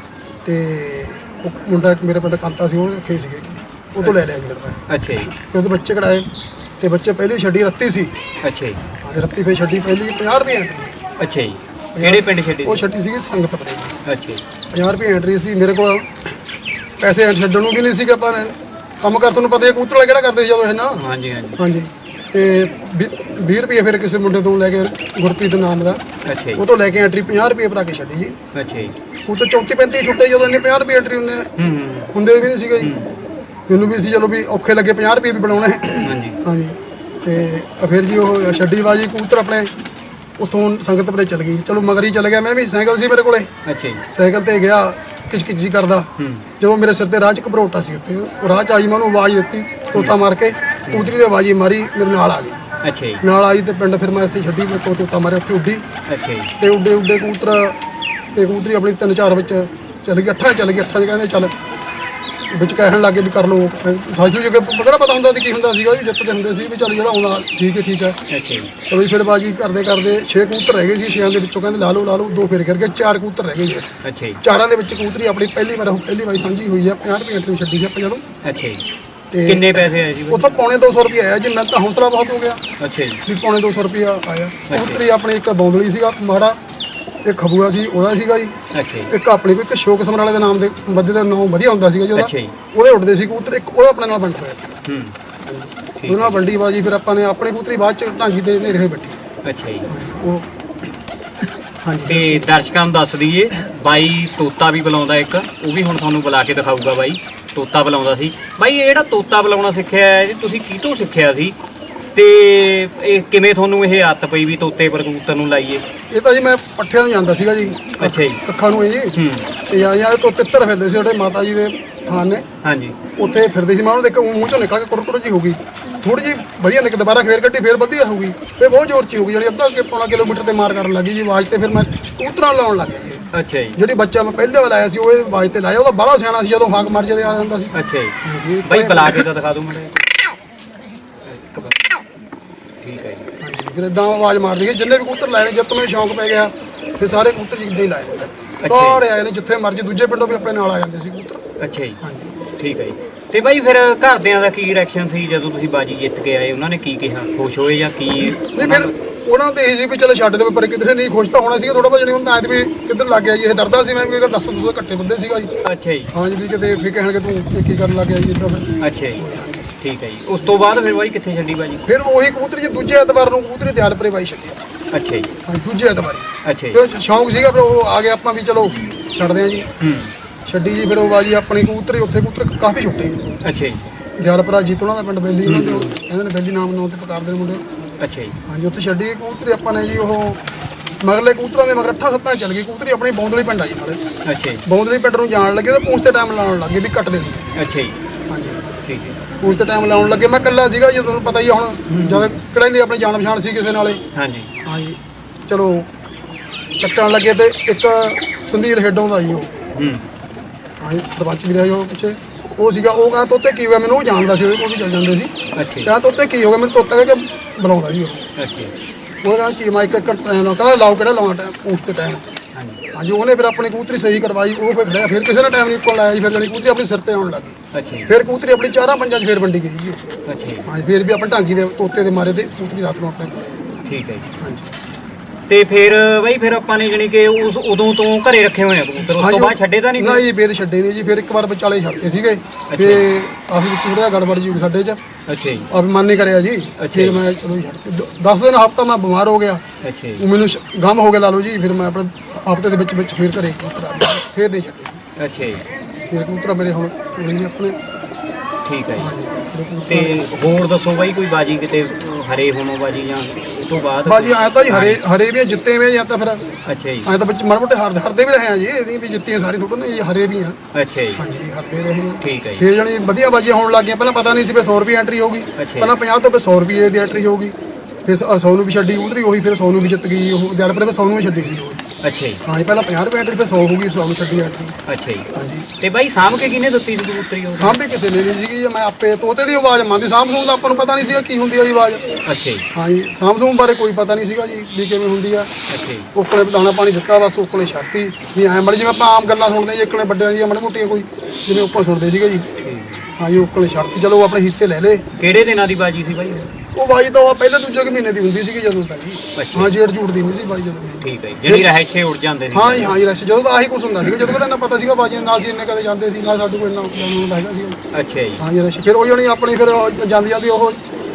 ਤੇ ਉਹ ਮੁੰਡਾ ਇੱਕ ਮੇਰੇ ਪਿੰਡ ਕਾਂਤਾ ਸੀ ਉਹ ਰੱਖੇ ਸੀਗੇ। ਉਹ ਤੋਂ ਲੈ ਲਿਆ ਜੀ ਤੋਂ ਅੱਛਾ ਜੀ। ਤੇ ਉਹਦੇ ਬੱਚੇ ਕਢਾਏ। ਤੇ ਬੱਚੇ ਪਹਿਲੀ ਛੱਡੀ ਰੱਤੀ ਸੀ। ਅੱਛਾ ਜੀ। ਰੱਤੀ ਫੇ ਛੱਡੀ ਪਹਿਲੀ 50 ਰੁਪਏ ਅੱਛਾ ਜੀ। ਕਿਹੜੇ ਪਿੰਡ ਛੱਡੀ ਉਹ ਛੱਡੀ ਸੀਗੀ ਸੰਗਤ ਪਰੇ। ਅੱਛਾ ਜੀ। 50 ਰੁਪਏ ਐਂਟਰੀ ਸੀ ਮੇਰੇ ਕੋਲ ਪੈਸੇ ਛੱਡਣ ਨੂੰ ਵੀ ਨਹੀਂ ਸੀਗਾ ਨੇ। ਕੰਮ ਕਰ ਤੁਹਾਨੂੰ ਪਤਾ ਹੈ ਕਬੂਤਰ ਵਾਲਾ ਕਿਹੜਾ ਕਰਦੇ ਸੀ ਜਦੋਂ ਇਹ ਨਾ? ਹਾਂਜੀ ਹਾਂਜੀ। ਹਾਂਜੀ। ਤੇ 20 ਰੁਪਏ ਫਿਰ ਕਿਸੇ ਮੁੰਡੇ ਤੋਂ ਲੈ ਕੇ ਗੁਰਪ੍ਰੀਤ ਨਾਮ ਦਾ। ਅੱਛਾ ਉਹ ਤੋਂ ਲੈ ਕੇ ਐਂਟਰੀ 50 ਰੁਪਏ ਭਰਾ ਕੇ ਛੱਡੀ ਜੀ ਅੱਛਾ ਜੀ। ਉਹ ਤਾਂ 34 35 ਛੁੱਟੇ ਜਦੋਂ ਇਹਨੇ 50 ਰੁਪਏ ਐਂਟਰੀ ਹੁੰਦੇ ਹੁੰਦੇ ਵੀ ਨਹੀਂ ਸੀਗੇ ਜੀ। ਮੈਨੂੰ ਵੀ ਸੀ ਚਲੋ ਵੀ ਔਖੇ ਲੱਗੇ 50 ਰੁਪਏ ਵੀ ਬਣਾਉਣੇ। ਹਾਂਜੀ। ਹਾਂਜੀ। ਤੇ ਫਿਰ ਜੀ ਉਹ ਛੱਡੀ ਬਾਜੀ ਕਬੂਤਰ ਆਪਣੇ ਉਥੋਂ ਸੰਗਤਪੁਰੇ ਚਲ ਗਈ। ਚਲੋ ਮਗਰ ਹੀ ਚਲ ਗਿਆ ਮੈਂ ਵੀ ਸਾਈਕਲ ਸੀ ਮੇਰੇ ਕੋਲੇ। ਅੱਛਾ ਜੀ। ਸਾਈਕਲ ਤੇ ਗਿਆ ਕਿਚ ਕਿਚ ਜੀ ਕਰਦਾ। ਜਦੋਂ ਮੇਰੇ ਸਿਰ ਤੇ ਰਾਹ ਚ ਘਬਰੋਟਾ ਸੀ ਉੱਤੇ ਉਹ ਰਾਹ ਚ ਆਈ ਮੈਂ ਉਹਨੂੰ ਆਵਾਜ਼ ਦਿੱਤੀ ਤੋਤਾ ਮਾਰ ਕੇ। ਕਬੂਤਰੀ ਦੀ ਆਵਾਜ਼ ਮਾਰੀ ਮੇਰੇ ਨਾਲ ਆ ਗਈ। ਅੱਛਾ ਜੀ। ਨਾਲ ਆਈ ਤੇ ਪਿੰਡ ਫਿਰ ਮੈਂ ਇੱਥੇ ਛੱਡੀ ਤੇ ਤੋਤਾ ਮਾਰਿਆ ਉੱਥੇ ਉੱਡੀ। ਅੱਛਾ ਜੀ। ਤੇ ਉੱਡੇ ਉੱਡੇ ਕਬੂਤਰ ਤੇ ਕਬੂਤਰੀ ਆਪਣੀ ਤਿੰਨ ਚਾਰ ਵਿੱਚ ਚੱਲ ਗਈ ਅੱਠਾਂ ਚੱਲ ਗਈ ਅੱਠਾਂ 'ਚ ਕਹਿੰਦੇ ਚੱਲ ਵਿੱਚ ਕਹਿਣ ਲੱਗੇ ਵੀ ਕਰ ਲਓ। ਸਾਜੂ ਜੇ ਕਿਹੜਾ ਪਤਾ ਹੁੰਦਾ ਸੀ ਕੀ ਹੁੰਦਾ ਸੀਗਾ ਵੀ ਜਿੱਤਦੇ ਹੁੰਦੇ ਸੀ ਵੀ ਚੱਲ ਜਿਹੜਾ ਆਉਂਦਾ ਠੀਕ ਹੈ ਠੀਕ ਹੈ। ਅੱਛਾ ਵੀ ਫਿਰ ਬਾਜੀ ਕਰਦੇ ਕਰਦੇ 6 ਕਬੂਤਰ ਰਹਿ ਗਏ ਸੀ ਛੇਆਂ ਦੇ ਵਿੱਚੋਂ ਕਹਿੰਦੇ ਲਾ ਲਓ ਲਾ ਲਓ ਦੋ ਫੇਰ ਕਰਕੇ ਚਾਰ ਕਬੂਤਰ ਰਹਿ ਗਏ ਜੀ। ਅੱਛਾ ਜੀ। ਚਾਰਾਂ ਦੇ ਵਿੱਚ ਕਬੂਤਰੀ ਆਪਣੀ ਪਹਿਲੀ ਵਾਰ ਪਹਿਲੀ ਵਾਰੀ ਸਾਂਝੀ ਹੋਈ ਆ 50 ਰੁਪਏ ਐਂਟਰੀ ਛੱਡੀ ਸੀ ਆਪਾਂ ਜਦੋਂ। ਅੱਛਾ ਜੀ। ਤੇ ਕਿੰਨੇ ਪੈਸੇ ਆਏ ਜੀ? ਉੱਥੋਂ ਪੌਣੇ 200 ਰੁਪਏ ਆਇਆ ਜੀ ਮੈਂ ਤਾਂ ਹੌਸਲਾ ਬਹੁਤ ਹੋ ਗਿਆ। ਅੱਛਾ ਜੀ। ਵੀ ਪੌਣੇ 200 ਰੁਪਿਆ ਆਇਆ। ਕਬੂਤਰੀ ਆਪਣੀ ਇੱਕ ਬੌਂਦਲੀ ਸੀਗਾ ਮਾੜਾ। ਇੱਕ ਖਬੂਆ ਸੀ ਉਹਦਾ ਸੀਗਾ ਜੀ। ਅੱਛਾ ਜੀ। ਇੱਕ ਆਪਣੇ ਕੋਈ ਸ਼ੋਕ ਸਮਰਾਲੇ ਦੇ ਨਾਮ ਦੇ ਬੰਦੇ ਦਾ ਨਾਮ ਵਧੀਆ ਹੁੰਦਾ ਸੀਗਾ ਜੀ ਉਹਦਾ। ਅੱਛਾ ਜੀ। ਉਹਦੇ ਉੱਡਦੇ ਸੀ ਕਬੂਤਰ ਇੱਕ ਉਹਦਾ ਆਪਣੇ ਨਾਲ ਵੰਡ ਹੋਇਆ ਸੀ। ਹੂੰ। ਠੀਕ ਨਾਲ ਵੰਡੀ ਬਾਜੀ ਫਿਰ ਆਪਾਂ ਨੇ ਆਪਣੇ ਕਬੂਤਰੀ ਬਾਅਦ ਚ ਢਾਂਗੀ ਤੇ ਨੇਰੇ ਹੋਏ ਬੱਟੀ। ਅੱਛਾ ਜੀ। ਉਹ ਹਾਂਜੀ। ਤੇ ਦਰਸ਼ਕਾਂ ਨੂੰ ਦੱਸ ਦਈਏ ਬਾਈ ਤੋਤਾ ਵੀ ਬੁਲਾਉਂਦਾ ਇੱਕ ਉਹ ਵੀ ਹੁਣ ਤੁਹਾਨੂੰ ਬੁਲਾ ਕੇ ਦਿਖਾਊਗਾ ਬਾਈ। ਤੋਤਾ ਬੁਲਾਉਂਦਾ ਸੀ। ਬਾਈ ਇਹ ਜਿਹੜਾ ਤੋਤਾ ਬੁਲਾਉਣਾ ਸਿੱਖਿਆ ਹੈ, ਇਹ ਤੁਸੀਂ ਕਿਤੋਂ ਸਿੱਖਿਆ ਸੀ? ਤੇ ਇਹ ਕਿਵੇਂ ਤੁਹਾਨੂੰ ਇਹ ਆਦਤ ਪਈ ਵੀ ਤੋਤੇ ਪਰ ਕਬੂਤਰ ਨੂੰ ਲਾਈਏ? ਇਹ ਤਾਂ ਜੀ ਮੈਂ ਪੱਠਿਆਂ ਨੂੰ ਜਾਂਦਾ ਸੀਗਾ ਜੀ। ਅੱਛਾ ਜੀ। ਕੱਖਾਂ ਨੂੰ ਜੀ। ਹੂੰ। ਤੇ ਯਾਰ ਤੋਂ ਤਿੱਤਰ ਫਿਰਦੇ ਸੀ ਜਿਹੜੇ ਮਾਤਾ ਜੀ ਦੇ ਖਾਨ ਨੇ ਹਾਂਜੀ। ਉੱਥੇ ਫਿਰਦੇ ਸੀ। ਮੈਂ ਉਹਨੂੰ ਦੇਖਿਆ ਮੂੰਹ ਚੋਂ ਨਿਕਲ ਕੇ ਕੁਰਕੁਰ ਜੀ ਹੋ ਗਈ। ਥੋੜੀ ਜੀ ਵਧੀਆ ਨਿਕ ਦੁਬਾਰਾ ਫੇਰ ਕੱਢੀ ਫੇਰ ਵਧੀਆ ਹੋ ਗਈ। ਫੇਰ ਬਹੁਤ ਜ਼ੋਰ ਚ ਹੀ ਗਈ। ਜਿਹੜੀ ਅੱਧਾ ਕਿ ਪੌਣਾ ਕਿਲੋਮੀਟਰ ਤੇ ਮਾਰ ਕਰਨ ਲੱਗੀ ਜੀ ਆਵਾਜ਼ ਤੇ ਫਿਰ ਮੈਂ ਕਬੂਤਰਾਂ ਲਾਉਣ ਲੱਗ ਗਿਆ ਜੀ। ਅੱਛਾ ਜੀ। ਜਿਹੜੀ ਬੱਚਾ ਮੈਂ ਪਹਿਲੇ ਵਾਰ ਆਇਆ ਸੀ ਉਹ ਇਹ ਆਵਾਜ਼ ਤੇ ਲਾਇਆ। ਉਹਦਾ ਬੜਾ ਸਿਆਣਾ ਸੀ ਜਦੋਂ ਹਾਕ ਮਾਰ ਜਦੇ ਆ ਜਾਂਦਾ ਸੀ। ਅੱਛਾ ਜੀ। ਬਾਈ ਬੁਲਾ ਕੇ ਤਾਂ ਦਿਖਾ ਦੂੰ ਮੈਨੂੰ ਠੀਕ ਹੈ ਜੀ ਹਾਂਜੀ ਫਿਰ ਇਦਾਂ ਆਵਾਜ਼ ਮਾਰਦੀ ਗਈ ਜਿੰਨੇ ਵੀ ਕਬੂਤਰ ਲਾਏ ਨੇ ਜਦ ਤੋਂ ਮੈਨੂੰ ਸ਼ੌਂਕ ਪੈ ਗਿਆ ਫਿਰ ਸਾਰੇ ਕਬੂਤਰ ਜਿੱਦਾਂ ਹੀ ਲਾਏ ਨੇ। ਸਾਰੇ ਆਏ ਨੇ ਜਿੱਥੇ ਮਰਜ਼ੀ ਦੂਜੇ ਪਿੰਡੋਂ ਵੀ ਆਪਣੇ ਨਾਲ ਆ ਜਾਂਦੇ ਸੀ ਕਬੂਤਰ। ਅੱਛਾ ਜੀ। ਹਾਂਜੀ। ਠੀਕ ਹੈ ਜੀ। ਤੇ ਬਾਈ ਫਿਰ ਘਰਦਿਆਂ ਦਾ ਕੀ ਰਿਐਕਸ਼ਨ ਸੀ ਜਦੋਂ ਤੁਸੀਂ ਬਾਜੀ ਜਿੱਤ ਕੇ ਆਏ? ਉਹਨਾਂ ਨੇ ਕੀ ਕਿਹਾ? ਖੁਸ਼ ਹੋਏ ਜਾਂ ਕੀ? ਨਹੀਂ ਫਿਰ ਉਹਨਾਂ ਤਾਂ ਇਹ ਸੀ ਵੀ ਚਲੋ ਛੱਡ ਦੇ ਪਰ ਕਿਧਰੇ ਨਹੀਂ ਖੁਸ਼ ਤਾਂ ਹੋਣਾ ਸੀਗਾ ਥੋੜਾ ਬਹੁਤ ਜਣੀ ਹੁਣ ਤਾਂ ਐਤ ਵੀ ਕਿੱਧਰ ਲੱਗ ਗਿਆ ਜੀ ਇਹ ਡਰਦਾ ਸੀ ਮੈਂ ਵੀ ਅਗਰ ਦੱਸ ਦੋ ਘੱਟੇ ਬੰਦੇ ਸੀਗਾ ਜੀ। ਅੱਛਾ ਜੀ। ਹਾਂਜੀ ਵੀ ਕਿਤੇ ਫਿਰ ਕਹਿਣਗੇ ਤੂੰ ਇਹ ਕੀ ਕਰਨ ਲੱਗ ਗਿਆ ਜੀ ਇਦਾਂ ਫਿਰ। ਅੱਛਾ ਜੀ। ਠੀਕ ਹੈ ਜੀ। ਉਸ ਤੋਂ ਬਾਅਦ ਫਿਰ ਬਾਈ ਕਿੱਥੇ ਛੱਡੀ ਬਾਜੀ? ਫਿਰ ਉਹੀ ਕਬੂਤਰ ਜੀ ਦੂਜੇ ਐਤਵਾਰ ਨੂੰ ਕਬੂਤਰੀ ਦਿਆਲਪੁਰੇ ਬਾਈ ਛੱਡੀ। ਅੱਛਾ ਜੀ। ਹਾਂਜੀ ਦੂਜੇ ਐਤਵਾਰ। ਅੱਛਾ ਜੀ। ਫਿਰ ਸ਼ੌਂਕ ਸੀਗਾ ਫਿਰ ਉਹ ਆ ਗਿਆ ਆਪਾਂ ਵੀ ਚਲੋ ਛੱਡਦੇ ਆ ਜੀ। ਹੂੰ। ਛੱਡੀ ਜੀ ਫਿਰ ਉਹ ਬਾਜੀ ਆਪਣੀ ਕਬੂਤਰੀ ਉੱਥੇ ਕਬੂਤਰ ਕਾਫੀ ਛੁੱਟੇ ਅੱਛਾ ਜੀ। ਦਿਆਲਪੁਰਾ ਜੀਤੋਂ ਦਾ ਪਿੰਡ ਬੈਲੀ ਉਹਨਾਂ ਦੇ ਕਹਿੰਦੇ ਨੇ ਬੈਲੀ ਨਾਮ ਨਾਮ ਤੇ ਪੁਕਾਰਦੇ ਨੇ ਮੁੰਡੇ। ਅੱਛਾ ਜੀ। ਹਾਂਜੀ ਉੱਥੇ ਛੱਡੀ ਕਬੂਤਰੀ ਆਪਾਂ ਨੇ ਜੀ ਉਹ ਮਗਰਲੇ ਕਬੂਤਰਾਂ ਦੇ ਮਗਰ ਅੱਠਾਂ ਸੱਤਾਂ ਚੱਲ ਗਈ। ਕਬੂਤਰੀ ਆਪਣੀ ਬੌਂਦਲੀ ਪਿੰਡ ਆਈ ਨਾਲੇ। ਅੱਛਾ ਜੀ। ਬੌਂਦਲੀ ਪਿੰਡ ਨੂੰ ਜਾਣ ਲੱਗੇ ਤੇ ਪੂੰਛ ਤੇ ਟਾਈਮ ਲਾਉਣ ਲੱਗੇ ਵੀ ਕੱਟ ਦੇਣੀ ਅੱਛਾ ਜੀ। ਹਾਂਜੀ। ਠੀਕ ਹੈ। ਪੂੰਛ ਤੇ ਟਾਈਮ ਲਾਉਣ ਲੱਗੇ ਮੈਂ ਇਕੱਲਾ ਸੀਗਾ ਜੀ ਤੁਹਾਨੂੰ ਪਤਾ ਹੀ ਆ ਹੁਣ ਜਦ ਕਿਹੜਾ ਨਹੀਂ ਆਪਣੀ ਜਾਣ ਪਛਾਣ ਸੀ ਕਿਸੇ ਨਾਲੇ ਹਾਂਜੀ। ਹਾਂਜੀ ਚਲੋ ਕੱਟਣ ਲੱਗੇ ਤੇ ਇੱਕ ਸੰਧੀਰ ਹੇਡੋਂ ਦਾ ਜੀ ਉਹ। ਹੂੰ। ਹਾਂਜੀ ਸਰਪੰਚ ਵੀ ਰਿਹਾ ਉਹ ਪਿੱਛੇ। ਉਹ ਸੀਗਾ ਉਹ ਕਹਿੰਦਾ ਤੋਤੇ ਕੀ ਹੋਇਆ? ਮੈਨੂੰ ਉਹ ਜਾਣਦਾ ਸੀ ਉਹਦੇ ਕੋਲ ਵੀ ਚੱਲ ਜਾਂਦੇ ਸੀ। ਅੱਛਾ। ਜੀ ਕਹਿੰਦਾ ਤੋਤੇ ਕੀ ਹੋ ਗਿਆ? ਮੈਨੂੰ ਤੋਤਾ ਕਹਿ ਕੇ ਬੁਲਾਉਂਦਾ ਸੀ ਉਹ। ਅੱਛਾ। ਜੀ ਉਹ ਕਹਿੰਦਾ ਕੀ ਮਾਈਕ ਕੱਟ ਟਾਈਮ ਲਾਓ ਕਹਿੰਦਾ ਲਾਓ ਕਿਹੜਾ ਲਾਉਣਾ ਟਾਈਮ ਪੂੰਛ ਤੇ ਟਾਈਮ ਹਾਂਜੀ ਉਹਨੇ ਫਿਰ ਆਪਣੀ ਕਬੂਤਰੀ ਸਹੀ ਕਰਵਾਈ ਉਹ ਫਿਰ ਖੜਿਆ ਫਿਰ ਕਿਸੇ ਨੇ ਟਾਈਮ ਨਹੀਂ ਕੋਲ ਲਾਇਆ ਜੀ ਫਿਰ ਜਾਨੀ ਕਬੂਤਰੀ ਆਪਣੀ ਸਿਰ ਤੇ ਆਉਣ ਲੱਗ ਅੱਛਾ ਜੀ ਫਿਰ ਕਬੂਤਰੀ ਆਪਣੀ ਚਾਰਾਂ ਪੰਜਾਂ 'ਚ ਫਿਰ ਵੰਡੀ ਗਈ ਜੀ। ਅੱਛਾ ਜੀ ਹਾਂਜੀ ਫਿਰ ਵੀ ਆਪਾਂ ਢਾਂਗੀ ਦੇ ਤੋਤੇ ਦੇ ਮਾਰੇ ਤੇ ਕਬੂਤਰੀ ਰਾਤ ਨੂੰ ਆਪਣੇ ਕੋਲ ਆਈ। ਠੀਕ ਹੈ ਜੀ ਹਾਂਜੀ ਤੇ ਫਿਰ ਬਾਈ ਫਿਰ ਆਪਾਂ ਨੇ ਜਣੀ ਕਿ ਉਸ ਉਦੋਂ ਤੋਂ ਘਰੇ ਰੱਖੇ ਹੋਏ ਆ ਕਬੂਤਰ ਉਸ ਤੋਂ ਬਾਅਦ ਛੱਡੇ ਤਾਂ ਨਹੀਂ ਫਿਰ? ਨਹੀਂ ਫਿਰ ਛੱਡੇ ਨਹੀਂ ਜੀ ਫਿਰ ਇੱਕ ਵਾਰ ਵਿਚਾਲੇ ਛੱਡਤੇ ਸੀਗੇ। ਤੇ ਕਾਫੀ ਵਿੱਚ ਥੋੜਾ ਗੜਬੜ ਜੀ ਸਾਡੇ 'ਚ। ਅੱਛਾ ਜੀ। ਆਪ ਮਨ ਨਹੀਂ ਕਰਿਆ ਜੀ। ਅੱਛਾ ਫਿਰ ਮੈਂ ਚਲੋ ਛੱਡਤੇ। 10 ਦਿਨ ਹਫਤਾ ਮੈਂ ਬਿਮਾਰ ਹੋ ਗਿਆ। ਅੱਛਾ ਜੀ। ਉਹ ਮੈਨੂੰ ਸ਼- ਗਮ ਹੋ ਗਿਆ ਲਾ ਲਓ ਜੀ ਫਿਰ ਮੈਂ ਆਪਣੇ ਹਫ਼ਤੇ ਦੇ ਵਿੱਚ ਵਿੱਚ ਫਿਰ ਘਰੇ ਕਬੂਤਰ ਆ ਗਿਆ ਫਿਰ ਨਹੀਂ ਛੱਡੇ। ਅੱਛਾ ਜੀ। ਫਿਰ ਕਬੂਤਰ ਮੇਰੇ ਹੁਣ ਕੋਲ ਹੀ ਨੇ ਆਪਣੇ। ਠੀਕ ਹੈ ਜੀ। ਤੇ ਹੋਰ ਦੱਸੋ ਬਾਈ ਕੋਈ ਬਾਜੀ ਕਿਤੇ ਹਰੇ ਹੋਣੋ ਬਾਜੀ ਜਾਂ ਤੋਂ ਬਾਅਦ ਬਾਜੀ ਆਇਆ ਤਾਂ ਜੀ ਹਰੇ ਹਰੇ ਵੀ ਆ, ਜਿੱਤੇ ਵੀ ਆ ਜਾਂ ਤਾਂ ਫਿਰ ਅੱਛਾ ਜੀ। ਆਇਆ ਤਾਂ ਵਿੱਚ ਮਾੜੇ ਮੋਟੇ ਹਾਰਦੇ ਹਾਰਦੇ ਵੀ ਰਹੇ ਆ ਜੀ ਇਹਦੀ ਵੀ ਜਿੱਤੀਆਂ ਸਾਰੀ ਥੋੜਾ ਨਾ ਜੀ ਹਰੇ ਵੀ ਆ। ਅੱਛਾ ਜੀ। ਹਾਂਜੀ ਹਾਰਦੇ ਰਹੇ ਆ ਠੀਕ ਹੈ ਜੀ। ਫਿਰ ਜਾਣੀ ਵਧੀਆ ਬਾਜੀਆਂ ਹੋਣ ਲੱਗ ਗਈਆਂ। ਪਹਿਲਾਂ ਪਤਾ ਨਹੀਂ ਸੀ ਵੀ 100 ਰੁਪਏ ਐਂਟਰੀ ਹੋਊਗੀ। ਅੱਛਾ। ਪਹਿਲਾਂ 50 ਤੋਂ ਫਿਰ 100 ਰੁਪਏ ਦੀ ਐਂਟਰੀ ਹੋਊਗੀ। ਫਿਰ 100 ਨੂੰ ਵੀ ਛੱਡੀ ਉਧਰੀ ਉਹੀ ਫਿਰ 100 ਨੂੰ ਵੀ ਜਿੱਤ ਗਈ ਉਹ ਦਿਹਾੜੇ ਪਰ 100 ਨੂੰ ਵੀ ਛੱਡੀ ਸੀ। ਉਹ ਅੱਛਾ ਜੀ। ਹਾਂਜੀ ਪਹਿਲਾਂ 50 ਰੁਪਏ ਐਂਟਰੀ ਫਿਰ 100 ਹੋਊਗੀ 100 ਨੂੰ ਛੱਡੀ ਐਂਟਰੀ ਅੱਛਾ ਜੀ। ਹਾਂਜੀ। ਤੇ ਬਾਈ ਸਾਂਭ ਕੇ ਕਿਹਨੇ ਦਿੱਤੀ ਸੀ ਕਬੂਤਰੀ ਉਹ? ਸਾਂਭੀ ਕਿਸੇ ਨੇ ਨਹੀਂ ਸੀਗੀ ਜੇ ਮੈਂ ਆਪੇ ਤੋਤੇ ਦੀ ਆਵਾਜ਼ ਮੰਨਦੀ ਸਾਂਭ ਸੂਮ ਦਾ ਆਪਾਂ ਨੂੰ ਪਤਾ ਨਹੀਂ ਸੀਗਾ ਕੀ ਹੁੰਦੀ ਆ ਜੀ ਆਵਾਜ਼। ਅੱਛਾ ਜੀ। ਹਾਂਜੀ ਸਾਂਭ ਸੂਮ ਬਾਰੇ ਕੋਈ ਪਤਾ ਨਹੀਂ ਸੀਗਾ ਜੀ ਵੀ ਕਿਵੇਂ ਹੁੰਦੀ ਆ। ਅੱਛਾ ਜੀ। ਉਕਲੇ ਦਾਣਾ ਪਾਣੀ ਦਿੱਤਾ ਬਸ ਉਕਲੇ ਛੱਡਤੀ। ਵੀ ਐ ਮੜੀ ਜਿਵੇਂ ਆਪਾਂ ਆਮ ਗੱਲਾਂ ਸੁਣਦੇ ਜੀ ਇਕਲੇ ਵੱਡਿਆਂ ਦੀਆਂ ਮੜੀ ਮੋਟੀਆਂ ਕੋਈ ਜਿਵੇਂ ਉੱਪਰ ਸੁਣਦੇ ਸੀਗੇ ਜੀ। ਹੈ। ਹਾਂਜੀ ਉਕਲੇ ਛੱਡਤੀ। ਚਲੋ ਆਪਣੇ ਹਿੱਸੇ ਲੈ ਲੇ ਕਿਹੜੇ ਦਿਨਾਂ ਦੀ ਬਾਜੀ ਸੀ ਬਾਈ? ਉਹ ਬਾਈ ਤਾਂ ਉਹ ਪਹਿਲੇ ਦੂਜੇ ਕੁ ਮਹੀਨੇ ਦੀ ਹੁੰਦੀ ਸੀਗੀ ਜਦੋਂ ਤਾਂ ਜੀ। ਅੱਛਾ। ਹਾਂ ਜੇੜ ਦੀ ਨਹੀਂ ਸੀ ਬਾਈ ਜਦੋਂ। ਠੀਕ ਹੈ ਜੀ। ਜਿਹੜੀ ਰਹਿਸ਼ੇ ਉੜ ਜਾਂਦੇ ਸੀ ਹਾਂ ਜੀ ਹਾਂ ਜੀ ਰਸ਼ ਜਦੋਂ ਤਾਂ ਆਹੀ ਕੁਛ ਹੁੰਦਾ ਸੀਗਾ। ਜਦੋਂ ਕਿਹੜਾ ਇੰਨਾ ਪਤਾ ਸੀਗਾ ਬਾਜੀਆਂ ਨਾਲ ਸੀ ਇੰਨੇ ਕਦੇ ਜਾਂਦੇ ਸੀ ਨਾਲ ਸਾਡੇ ਕੋਲ ਇੰਨਾ ਜਾਣੂ ਹੁੰਦਾ ਹੈਗਾ ਅੱਛਾ ਜੀ। ਹਾਂ ਜੀ ਰਸ਼ ਫਿਰ ਉਹ ਜਣੀ ਆਪਣੀ ਫਿਰ ਜਾਂਦੀ ਜਾਂਦੀ ਉਹ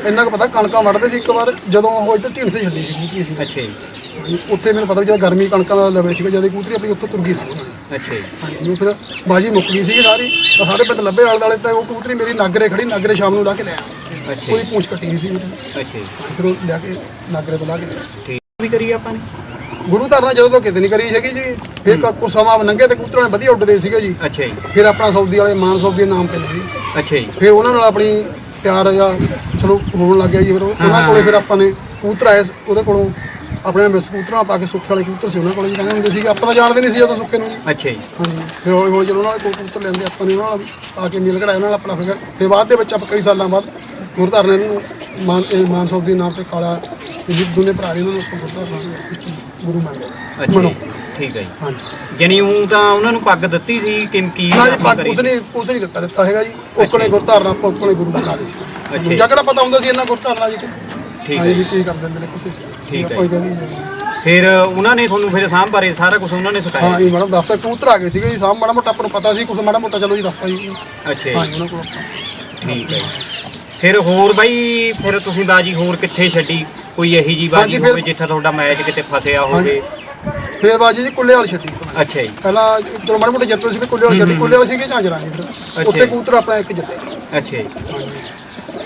ਇੰਨਾ ਕੁ ਪਤਾ ਕਣਕਾਂ ਵੱਢਦੇ ਸੀ ਇੱਕ ਵਾਰ ਜਦੋਂ ਉਹ ਇੱਧਰ ਢੀਂਡਸੇ ਛੱਡੀ ਸੀ ਕਬੂਤਰੀ ਸੀ ਅੱਛਾ ਜੀ। ਉੱਥੇ ਮੈਨੂੰ ਪਤਾ ਵੀ ਜਦ ਗਰਮੀ ਕਣਕਾਂ ਦਾ ਲਵੇ ਸੀਗਾ ਜਦ ਇਹ ਕਬੂਤਰੀ ਆਪਣੀ ਉੱਥੋਂ ਤੁਰ ਗਈ ਸੀ। ਉਹਨਾਂ ਦੀ। ਅੱਛਾ ਜੀ ਹਾਂਜੀ ਉਹ ਫਿਰ ਬਾਜੀ ਮੁੱਕ ਗਈ ਸੀ ਸਾਰੀ। ਤਾਂ ਸਾਡੇ ਪਿੰਡ ਲੱਭੇ ਆਲੇ ਵਾਲੇ ਤਾਂ ਉਹ ਕਬੂਤਰੀ ਮੇਰੀ ਨਾਗਰੇ ਖੜੀ ਨਾਗਰੇ ਸ਼ਾਮ ਨੂੰ ਲਾ ਕੇ ਲੈ ਆਇਆ ਅੱਛਾ ਕੋਈ ਪੂੰਛ ਕੱਟੀ ਸੀ ਉਹਦੀ। ਅੱਛਾ ਜੀ। ਫਿਰ ਉਹ ਲਿਆ ਕੇ ਨਾਗਰੇ ਤੋਂ ਲਾ ਕੇ ਲਿਆ ਠੀਕ। ਵੀ ਕਰੀ ਆਪਾਂ ਨੇ? ਗੁਰੂ ਧਾਰਨਾ ਜਦੋਂ ਤੋਂ ਕਿਤੇ ਨਹੀਂ ਕਰੀ ਹੈਗੀ ਜੀ ਫਿਰ ਕ- ਕੁਛ ਸਮਾਂ ਲੰਘੇ ਤੇ ਕਬੂਤਰਾਂ ਨੇ ਵਧੀਆ ਉੱਡਦੇ ਸੀਗੇ ਜੀ। ਅੱਛਾ ਜੀ। ਫਿਰ ਆਪਣਾ ਸੌਦੀ ਵਾਲੇ ਮਾਨ ਸੌਦੀ ਦੇ ਨਾਮ ਤੇ ਜੀ ਅੱਛਾ ਜੀ। ਫਿਰ ਉਹਨਾਂ ਨਾਲ ਆਪਣੀ ਪਿਆਰ ਜਾਂ ਚਲੋ ਹੋਣ ਲੱਗ ਗਿਆ ਜੀ। ਫਿਰ ਉਹ- ਉਹਨਾਂ ਕੋਲੇ ਫਿਰ ਆਪਾਂ ਨੇ ਕਬੂਤਰ ਆਏ ਸੀ, ਉਹਦੇ ਕੋਲੋਂ ਆਪਣੇ ਮਿਸ ਕਬੂਤਰਾਂ ਪਾ ਕੇ ਸੁੱਖੇ ਵਾਲੇ ਕਬੂਤਰ ਸੀ ਉਹਨਾਂ ਕੋਲੇ ਜੀ ਕਹਿੰਦੇ ਹੁੰਦੇ ਸੀ ਆਪਾਂ ਤਾਂ ਜਾਣਦੇ ਨਹੀਂ ਸੀ ਜਦੋਂ ਸੁੱਕੇ ਨੂੰ ਜੀ। ਅੱਛਾ ਜੀ। ਹਾਂਜੀ। ਫਿਰ ਹੌਲੀ ਹੌਲੀ ਜਦੋਂ ਉਹਨਾਂ ਕੋਲ ਕਬੂਤਰ ਲੈਂਦੇ ਆਪਾਂ ਨੇ ਉਹਨਾਂ ਨਾਲ ਆ ਕੇ ਮੇਲ ਘੜਾਇਆ ਉਹਨਾਂ ਨਾਲ ਆਪਣਾ ਫਿਰ ਫਿਰ ਬਾਅਦ ਦੇ ਵਿੱਚ ਆਪਾਂ ਕਈ ਸਾਲਾਂ ਬਾਅਦ ਗੁਰਧਾਰਨੇ ਨੂੰ ਮਾਨ ਇਹ ਮਾਨ ਸਾਹਿਬ ਦੇ ਨਾਮ ਤੇ ਕਾਲਾ ਜੀ ਦੋਨੇ ਭਰਾ ਨੇ ਉਹਨਾਂ ਨੂੰ ਗੁਰਧਾਰਨਾ ਸਿਸਟਮ ਗੁਰੂ ਮੰਨਦੇ ਅੱਛਾ ਜੀ ਠੀਕ ਹੈ ਜੀ। ਹਾਂਜੀ। ਜਣੀ ਉਹ ਤਾਂ ਉਹਨਾਂ ਨੂੰ ਪੱਗ ਦਿੱਤੀ ਸੀ ਕਿ ਕੀ ਨਾ ਜੀ ਰਸਮ ਪੱਗ ਕਰੀ? ਉਸ ਨੇ ਉਸ ਨਹੀਂ ਦਿੱਤਾ ਦਿੱਤਾ ਹੈਗਾ ਜੀ। ਉਹਕਣੇ ਗੁਰਧਾਰਨਾ ਆਪਾਂ ਗੁਰੂ ਬਣਾ ਲਏ ਸੀ ਅੱਛਾ ਜੀ। ਦੂਜਾ ਕਿਹੜਾ ਪਤਾ ਹੁੰਦਾ ਸੀ ਇਹਨਾਂ ਗੁਰਧਾਰਨਾ ਜੀ ਤੇ। ਠੀਕ ਹਾਂਜੀ ਹੈ ਵੀ ਕੀ ਕਰ ਦਿੰਦੇ ਨੇ ਕੁਛ। ਠੀਕ ਹੈ ਕੋਈ ਕਹਿੰਦੀ ਫਿਰ ਉਹਨਾਂ ਨੇ ਤੁਹਾਨੂੰ ਫਿਰ ਸਾਂਭ ਬਾਰੇ ਸਾਰਾ ਕੁਝ ਉਹਨਾਂ ਨੇ ਹਾਂ ਇਹ ਮੈਡਮ ਦੱਸਦਾ ਕਬੂਤਰ ਆ ਗਏ ਸੀਗੇ ਜੀ। ਸਾਹ ਮਾੜਾ ਮੋਟਾ ਆਪਾਂ ਨੂੰ ਪਤਾ ਸੀ ਕੁਛ ਮਾੜਾ ਮੋਟਾ ਚਲੋ ਜੀ ਦੱਸਦਾ ਜੀ। ਅੱਛਾ ਜੀ। ਹਾਂਜੀ ਉਹਨਾਂ ਕੋਲ ਆਪਾਂ ਠੀਕ ਹੈ ਜੀ। ਫਿਰ ਹੋਰ ਬਾਈ ਫਿਰ ਤੁਸੀਂ ਬਾਜੀ ਹੋਰ ਕਿੱਥੇ ਛੱਡੀ? ਕੋਈ ਇਹੀ ਜੀ ਬਾਜੀ ਹਾਂਜੀ, ਫਿਰ- ਹੋਵੇ ਜਿੱਥੇ ਤੁਹਾਡਾ ਮੈਚ ਕਿਤੇ ਫਸਿਆ ਹੋਵੇ? ਫੇਰ ਬਾਜੀ ਜੀ ਕੁੱਲੇ ਵਾਲੀ ਛੱਡੀ। ਅੱਛਾ ਜੀ। ਪਹਿਲਾਂ ਚਲੋ ਮਾੜੇ ਮੋਟੇ ਜਿੱਤੇ ਸੀ ਵੀ ਕੁੱਲੇ ਵਾਲੀ ਛੱਡੀ। ਕੁੱਲੇ ਵਾਲੀ ਸੀਗੇ ਝਾਂਜਰਾਂ ਜੀ ਫਿਰ ਉੱਥੇ ਜੀ। ਕਬੂਤਰ ਆਪਣਾ ਇੱਕ ਜਿੱਤੇ। ਅੱਛਾ ਜੀ।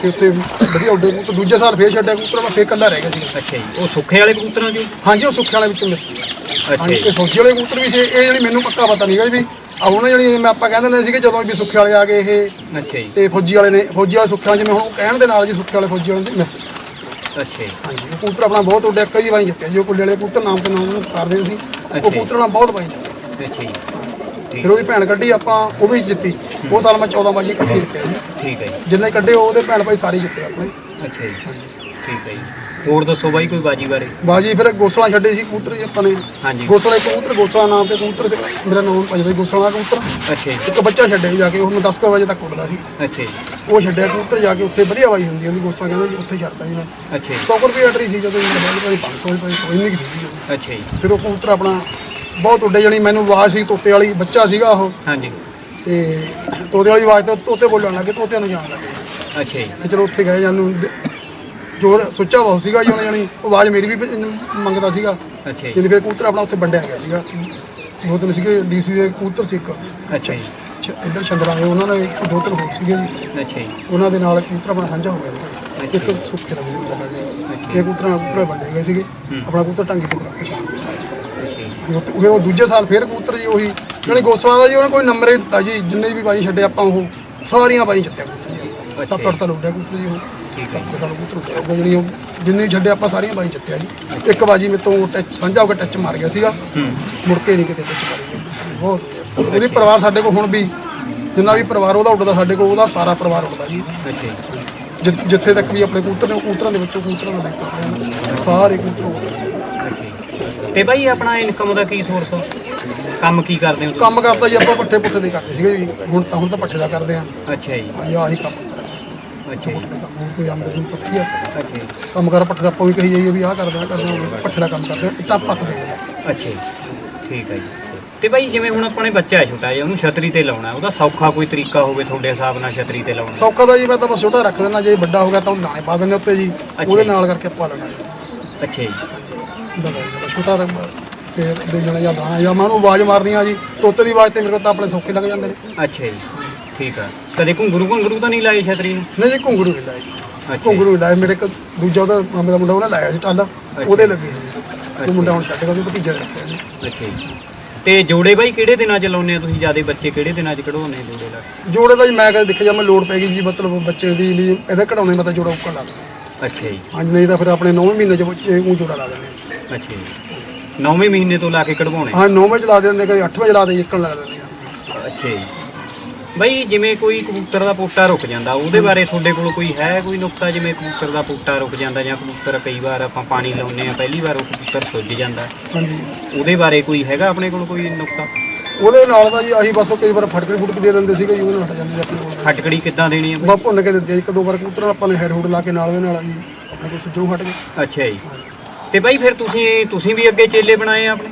ਤੇ ਉੱਥੇ ਵਧੀਆ ਉੱਡੇ ਕਬੂਤਰ। ਦੂਜੇ ਸਾਲ ਫੇਰ ਛੱਡਿਆ ਕਬੂਤਰ ਮੈਂ ਫੇਰ ਕੱਲਾ ਰਹਿ ਗਿਆ ਸੀ ਅੱਛਾ ਜੀ। ਉਹ ਸੁੱਖੇ ਵਾਲੇ ਕਬੂਤਰਾਂ ਚੋਂ? ਹਾਂਜੀ ਉਹ ਸੁੱਖੇ ਵਾਲੇ ਵਿੱਚੋਂ ਮਿਸ ਅੱਛਾ ਹਾਂਜੀ ਜੀ। ਤੇ ਫੌਜੀ ਵਾਲੇ ਕਬੂਤਰ ਵੀ ਸੀ। ਇਹ ਜਿਹੜੀ ਮੈਨੂੰ ਪੱਕਾ ਪਤਾ ਨਹੀਂਗਾ ਵੀ ਆ ਉਹਨਾਂ ਜਿਹੜੀ ਮੈਂ ਆਪਾਂ ਕਹਿੰਦੇ ਨੇ ਸੀਗੇ ਜਦੋਂ ਵੀ ਸੁੱਖੇ ਵਾਲੇ ਆ ਗਏ ਇਹ ਅੱਛਾ ਜੀ। ਤੇ ਫੌਜੀ ਵਾਲੇ ਨੇ ਫੌਜੀ ਵਾਲੇ ਸੁੱਖੇ ਵਾਲੇ ਜਿਵੇਂ ਹੁਣ ਉਹ ਕਹਿਣ ਦੇ ਨਾਲ ਜੀ ਸੁੱਖੇ ਵਾਲੇ ਫੌਜੀ ਵਾਲੇ ਦੀ ਮਿਸ ਅੱਛਾ ਜੀ। ਹਾਂਜੀ ਉਹ ਕਬੂਤਰ ਆਪਣਾ ਬਹੁਤ ਉੱਡਿਆ ਕਈ ਵਾਰੀ ਜਿੱਤਿਆ ਜੀ ਉਹ ਕੁੱਲੇ ਵਾਲੇ ਕਬੂਤਰ ਨਾਮ ਤੇ ਨਾਮ ਉਹਨੂੰ ਕਰਦੇ ਸੀ। ਉਹ। ਕਬੂਤਰ ਨਾਲ ਬਹੁਤ ਵਾਰੀ ਜਿੱਤਿਆ ਅੱਛਾ ਜੀ। ਫਿਰ ਉਹਦੀ ਭੈਣ ਕੱਢੀ ਆਪਾਂ ਉਹ ਵੀ ਜਿੱਤੀ। ਉਹ ਸਾਲ ਮੈਂ 14 ਬਾਜੀ ਇਕੱਠੀ ਜਿੱਤਿਆ ਜੀ ਠੀਕ ਹੈ ਜੀ। ਜਿੰਨੇ ਕੱਢੇ ਉਹਦੇ ਭੈਣ ਭਾਈ ਸਾਰੇ ਜਿੱਤੇ ਆਪਣੇ। ਅੱਛਾ ਜੀ। ਠੀਕ ਹੈ ਜੀ। ਹੋਰ ਦੱਸੋ ਬਾਈ ਕੋਈ ਬਾਜੀ ਬਾਰੇ? ਬਾਜੀ ਫਿਰ ਗੋਸਲਾ ਛੱਡੇ ਸੀ ਕਬੂਤਰ ਜੀ ਆਪਾਂ ਨੇ। ਹਾਂਜੀ। ਗੋਸਲਾ ਇੱਕ ਕਬੂਤਰ ਗੋਸਲਾ ਨਾਮ ਤੇ ਕਬੂਤਰ ਸੀ। ਮੇਰਾ ਨਾਮ ਭਜਦਾ ਗੋਸਲਾ ਕਬੂਤਰ। ਅੱਛਾ ਜੀ। ਇੱਕ ਬੱਚਾ ਛੱਡਿਆ ਜਾ ਕੇ ਉਹਨੂੰ 10 ਕੁ ਵਜੇ ਤੱਕ ਉੱਡਦਾ ਸੀ। ਅੱਛਾ ਜੀ। ਉਹ ਛੱਡਿਆ ਕਬੂਤਰ ਜਾ ਕੇ ਉੱਥੇ ਵਧੀਆ ਬਾਜੀ ਹੁੰਦੀ ਉਹਦੀ ਗੋਸਲਾ ਕਹਿੰਦੇ ਜੀ ਉੱਥੇ ਛੱਡਦਾ ਜੀ ਮੈਂ। ਅੱਛਾ ਜੀ। 100 ਰੁਪਏ ਐਂਟਰੀ ਸੀ ਜਦੋਂ ਮੇਰਾ ਬਾਜੀ ਭਾਈ 500 ਰੁਪਏ ਕੋਈ ਕੁ ਸੀ ਜੀ। ਅੱਛਾ ਜੀ। ਫਿਰ ਉਹ ਕਬੂਤਰ ਆਪਣਾ ਬਹੁਤ ਉੱਡੇ ਜਣੀ ਮੈਨੂੰ ਆਵਾਜ਼ ਸੀ ਤੋਤੇ ਵਾਲੀ ਬੱਚਾ ਸੀਗਾ ਉਹ। ਹਾਂਜੀ। ਤੇ ਤੋਤੇ ਵਾਲੀ ਆਵਾਜ਼ ਤੇ ਤੋਤੇ ਬੋਲਣ ਲੱਗੇ ਤੋਤਿਆਂ ਨੂੰ ਜਾਣ ਲੱਗੇ। ਅੱਛਾ ਜੀ। ਤੇ ਚਲੋ ਉੱਥੇ ਗਏ ਜਾਨੂੰ ਜੋਰ ਸੁੱਚਾ ਬਹੁਤ ਸੀਗਾ ਜੀ ਜਾਨੀ ਆਵਾਜ਼ ਮੇਰੀ ਵੀ ਮੰਗਦਾ ਸੀਗਾ। ਅੱਛਾ ਜੀ। ਜਿੰਨੇ ਫਿਰ ਕਬੂਤਰ ਆਪਣਾ ਉੱਥੇ ਵੰਡਿਆ ਗਿਆ ਸੀਗਾ। ਦੋ ਤਿੰਨ ਸੀਗੇ ਡੀਸੀ ਦੇ ਕਬੂਤਰ ਸੀ ਇੱਕ। ਅੱਛਾ ਜੀ। ਇੱਧਰ ਚੰਦਰਾ ਦੇ ਉਹਨਾਂ ਨੇ ਇੱਕ ਦੋ ਤਿੰਨ ਹੋਰ ਸੀਗੇ ਜੀ। ਅੱਛਾ ਜੀ। ਉਹਨਾਂ ਦੇ ਨਾਲ ਕਬੂਤਰ ਆਪਣਾ ਸਾਂਝਾ ਹੋ ਗਿਆ ਅੱਛਾ ਇੱਕ ਸੁੱਕੇ ਦਾ ਵੀ ਲੱਗਾ ਜੀ। ਇਹ ਕਬੂਤਰਾਂ ਕਬੂਤਰ ਵੰਡੇ ਗਏ ਸੀਗੇ। ਆਪਣਾ ਕਬੂਤਰ ਟਾਂਗੀ ਤੇ ਜੀ। ਫਿਰ ਉਹ ਦੂਜੇ ਸਾਲ ਫਿਰ ਕਬੂਤਰ ਜੀ ਉਹੀ ਜਿਹੜੀ ਗੋਸਲਾ ਦਾ ਜੀ ਉਹਨੇ ਕੋਈ ਨੰਬਰ ਹੀ ਦਿੱਤਾ ਜੀ। ਜਿੰਨੇ ਵੀ ਬਾਈ ਛੱਡੇ ਆਪਾਂ ਉਹ ਸਾਰੀਆਂ ਬਾਈ ਜਿੱਤਿਆ ਜੀ। ਸੱਤ ਅੱਠ ਸਾਲ ਉੱਡਿਆ ਕਬੂਤਰ ਜੀ ਉਹ। ਠੀਕ ਹੈ ਸੱਤ ਸਾਲ ਕਬੂਤਰ ਉੱਡਿਆ ਹੋਊਗਾ ਜਿਹੜੀ ਉਹ ਜਿੰਨੇ ਛੱਡੇ ਆਪਾਂ ਸਾਰੀਆਂ ਬਾਈ ਜਿੱਤਿਆ ਜੀ। ਇੱਕ ਬਾਜੀ ਮੇਰੇ ਤੋਂ ਟੱਚ ਸਾਂਝਾ ਹੋ ਕੇ ਟੱਚ ਮਾਰ ਗਿਆ ਸੀਗਾ। ਮੁੜ ਕੇ ਨਹੀਂ ਕਿਤੇ ਟੱਚ ਮਾਰੀ ਬਹੁਤ ਵਧੀਆ। ਉਹਦੀ ਪਰਿਵਾਰ ਸਾਡੇ ਕੋਲ ਹੁਣ ਵੀ ਜਿੰਨਾ ਵੀ ਪਰਿਵਾਰ ਉਹਦਾ ਉੱਡਦਾ ਸਾਡੇ ਕੋਲ ਉਹਦਾ ਸਾਰਾ ਪਰਿਵਾਰ ਉੱਡਦਾ ਜੀ। ਅੱਛਾ ਜੀ। ਜਿ- ਜਿੱਥੇ ਤੱਕ ਵੀ ਆਪਣੇ ਕਬੂਤਰ ਨੇ ਕਬੂਤਰਾਂ ਦੇ ਵਿੱਚੋਂ ਕਬੂਤਰਾਂ ਦਾ ਦੇਖ ਸਾਰੇ ਕਬੂਤਰ ਉੱਡਦੇ ਅੱਛਾ ਜੀ। ਤੇ ਬਾਈ ਆਪਣਾ ਇਨਕਮ ਦਾ ਕੀ ਸੋਰਸ ਕੰਮ ਕੀ ਕਰਦੇ ਹੋ? ਕੰਮ ਕਰਦਾ ਜੀ ਆਪਾਂ ਪੱਠੇ ਪੁੱਠੇ ਦੇ ਕਰਦੇ ਸੀਗੇ ਜੀ। ਹੁਣ ਤਾਂ ਹੁਣ ਤਾਂ ਪੱਠੇ ਦਾ ਕਰਦੇ ਆਂ ਅੱਛਾ ਜੀ। ਆਹੀ ਕੰਮ। ਅੱਛਾ ਜੀ। ਕੰਮ ਹੋਰ ਕੋਈ ਆਮਦਨ ਨਹੀਂ ਪੱਕੀ ਆ ਅੱਛਾ ਜੀ ਕੰਮ ਕਰ ਪੱਠੇ ਦਾ ਆਪਾਂ ਵੀ ਕਹੀ ਜਾਈਏ ਵੀ ਆਹ ਕਰਦੇ ਕਰਦੇ ਪੱਠੇ ਦਾ ਕੰਮ ਕਰਦੇ ਇੱਟਾਂ ਪੱਥਦੇ ਆ ਅੱਛਾ ਜੀ। ਠੀਕ ਹੈ ਜੀ। ਤੇ ਬਾਈ ਜਿਵੇਂ ਹੁਣ ਆਪਣੇ ਬੱਚਾ ਹੈ ਛੋਟਾ ਜਿਹਾ ਉਹਨੂੰ ਛਤਰੀ ਤੇ ਲਾਉਣਾ ਉਹਦਾ ਸੌਖਾ ਕੋਈ ਤਰੀਕਾ ਹੋਵੇ ਤੁਹਾਡੇ ਹਿਸਾਬ ਨਾਲ ਛਤਰੀ ਤੇ ਲਾਉਣਾ? ਸੌਖਾ ਦਾ ਜੀ ਮੈਂ ਤਾਂ ਬਸ ਛੋਟਾ ਰੱਖ ਦਿੰਦਾ ਜੇ ਵੱਡਾ ਹੋ ਗਿਆ ਤਾਂ ਉਹ ਦਾਣੇ ਪਾ ਦਿੰਦੇ ਉੱਤੇ ਜੀ ਉਹਦੇ। ਨਾਲ ਕਰਕੇ ਪਾ ਲੈਣਾ ਅੱਛਾ ਜੀ। ਛੋਟਾ ਰੱਖ ਫਿਰ ਦੇ ਜਣਾ ਜਾਂ ਦਾਣਾ ਜਾਂ ਮੈਂ ਉਹਨੂੰ ਆਵਾਜ਼ ਮਾਰਨੀ ਆ ਜੀ ਤੋਤੇ ਦੀ ਆਵਾਜ਼ ਤੇ ਮੇਰੇ ਤਾਂ ਆਪਣੇ ਸੌਖੇ ਲੱਗ ਜਾਂਦੇ ਨੇ। ਅੱਛਾ ਜੀ। ਠੀਕ ਆ। ਕਦੇ ਘੁੰਗਰੂ ਘੁੰਗਰੂ ਤਾਂ ਨਹੀਂ ਲਾਏ ਛਤਰੀ ਨੂੰ? ਨਹੀਂ ਜੀ ਘੁੰਗਰੂ ਨਹੀਂ ਲਾਇਆ ਜੀ ਅੱਛਾ ਜੀ। ਘੁੰਗਰੂ ਲਾਇਆ ਮੇਰੇ ਇੱਕ ਦੂਜਾ ਉਹਦਾ ਮਾਮੇ ਦਾ ਮੁੰਡਾ ਉਹਨੇ ਲਾਇਆ ਸੀ ਟਾਲਾ ਉਹਦੇ ਲੱਗੇ ਸੀ। ਉਹ ਮੁੰਡਾ ਹੁਣ ਛੱਡ ਗਿਆ ਉਹਦੇ ਭਤੀਜਾ ਰੱਖਿਆ ਜੀ ਅੱਛਾ ਜੀ। ਤੇ ਜੋੜੇ ਬਾਈ ਕਿਹੜੇ ਦਿਨਾਂ ਚ ਲਾਉਨੇ ਆ ਤੁਸੀਂ? ਜਿਆਦੇ ਬੱਚੇ ਕਿਹੜੇ ਦਿਨਾਂ ਚ ਕਢਾਉਨੇ ਜੋੜੇ ਲਾ ਕੇ? ਜੋੜੇ ਦਾ ਜੀ ਮੈਂ ਕਦੇ ਦੇਖਿਆ ਜਾਂ ਮੈਂ ਲੋਡ ਪੈ ਗਈ ਜੀ ਮਤਲਬ ਬੱਚੇ ਦੀ ਵੀ ਇਹਦੇ ਕਢਾਉਣੇ ਮਤਲਬ ਜੋੜਾ ਉੱਕਾ ਲਾ ਦਿੰਦੇ। ਅੱਛਾ ਜੀ। ਹਾਂਜੀ ਨਹੀਂ ਤਾਂ ਫਿਰ ਆਪਣੇ 9 ਮਹੀਨੇ ਚ ਬੱਚੇ ਉਹ ਜੋੜਾ ਲਾ ਦਿੰਦੇ ਆ। ਅੱਛਾ ਜੀ। ਨੌਵੇਂ ਮਹੀਨੇ ਤੋਂ ਲਾ ਕੇ ਕਢਵਾਉਣੇ ਹਾਂ 9 ਵਜੇ ਚਲਾ ਦਿੰਦੇ ਕਦੇ 8 ਵਜੇ ਲਾ ਦੇ ਇੱਕਣ ਲਾ ਦਿੰਦੇ ਆ। ਅੱਛਾ ਜੀ। ਬਈ ਜਿਵੇਂ ਕੋਈ ਕਬੂਤਰ ਦਾ ਪੋਟਾ ਰੁਕ ਜਾਂਦਾ ਉਹਦੇ ਬਾਰੇ ਤੁਹਾਡੇ ਕੋਲ ਕੋਈ ਹੈ ਕੋਈ ਨੁਕਤਾ ਜਿਵੇਂ ਕਬੂਤਰ ਦਾ ਪੋਟਾ ਰੁਕ ਜਾਂਦਾ ਜਾਂ ਕਬੂਤਰ ਕਈ ਵਾਰ ਆਪਾਂ ਪਾਣੀ ਲਾਉਂਦੇ ਆ ਪਹਿਲੀ ਵਾਰ ਉਹ ਕਬੂਤਰ ਸੁੱਜ ਜਾਂਦਾ। ਹਾਂਜੀ। ਉਹਦੇ ਬਾਰੇ ਕੋਈ ਹੈਗਾ ਆਪਣੇ ਕੋਲ ਕੋਈ ਨੁਕਤਾ? ਉਹਦੇ ਨਾਲ ਦਾ ਜੀ ਆਹੀ ਬਸ ਕਈ ਵਾਰ ਫਟਕੜੀ ਫੁਟਕ ਦੇ ਦਿੰਦੇ ਸੀਗੇ ਜੀ ਉਹਦੇ ਨਾਲ ਹਟ ਜਾਂਦੇ ਆਪਣੇ ਕੋਲ ਖਟਕੜੀ ਕਿੱਦਾਂ ਦੇਣੀ ਹੈ ਬਾ ਭੁੰਨ ਕੇ ਇੱਕ ਦੋ ਵਾਰ ਕਬੂਤਰ ਆਪਾਂ ਨੇ ਹੈਡ ਹੁੱਡ ਲਾ ਕੇ ਨਾਲ ਉਹਦੇ ਨਾਲ ਜੀ ਆਪਣੇ ਕੋਲ ਸੁੱਜੂ ਹਟ ਗਏ। ਅੱਛਾ ਜੀ। ਤੇ ਬਾਈ ਫਿਰ ਤੁਸੀਂ ਤੁਸੀਂ ਵੀ ਅੱਗੇ ਚੇਲੇ ਬਣਾਏ ਆ ਆਪਣੇ?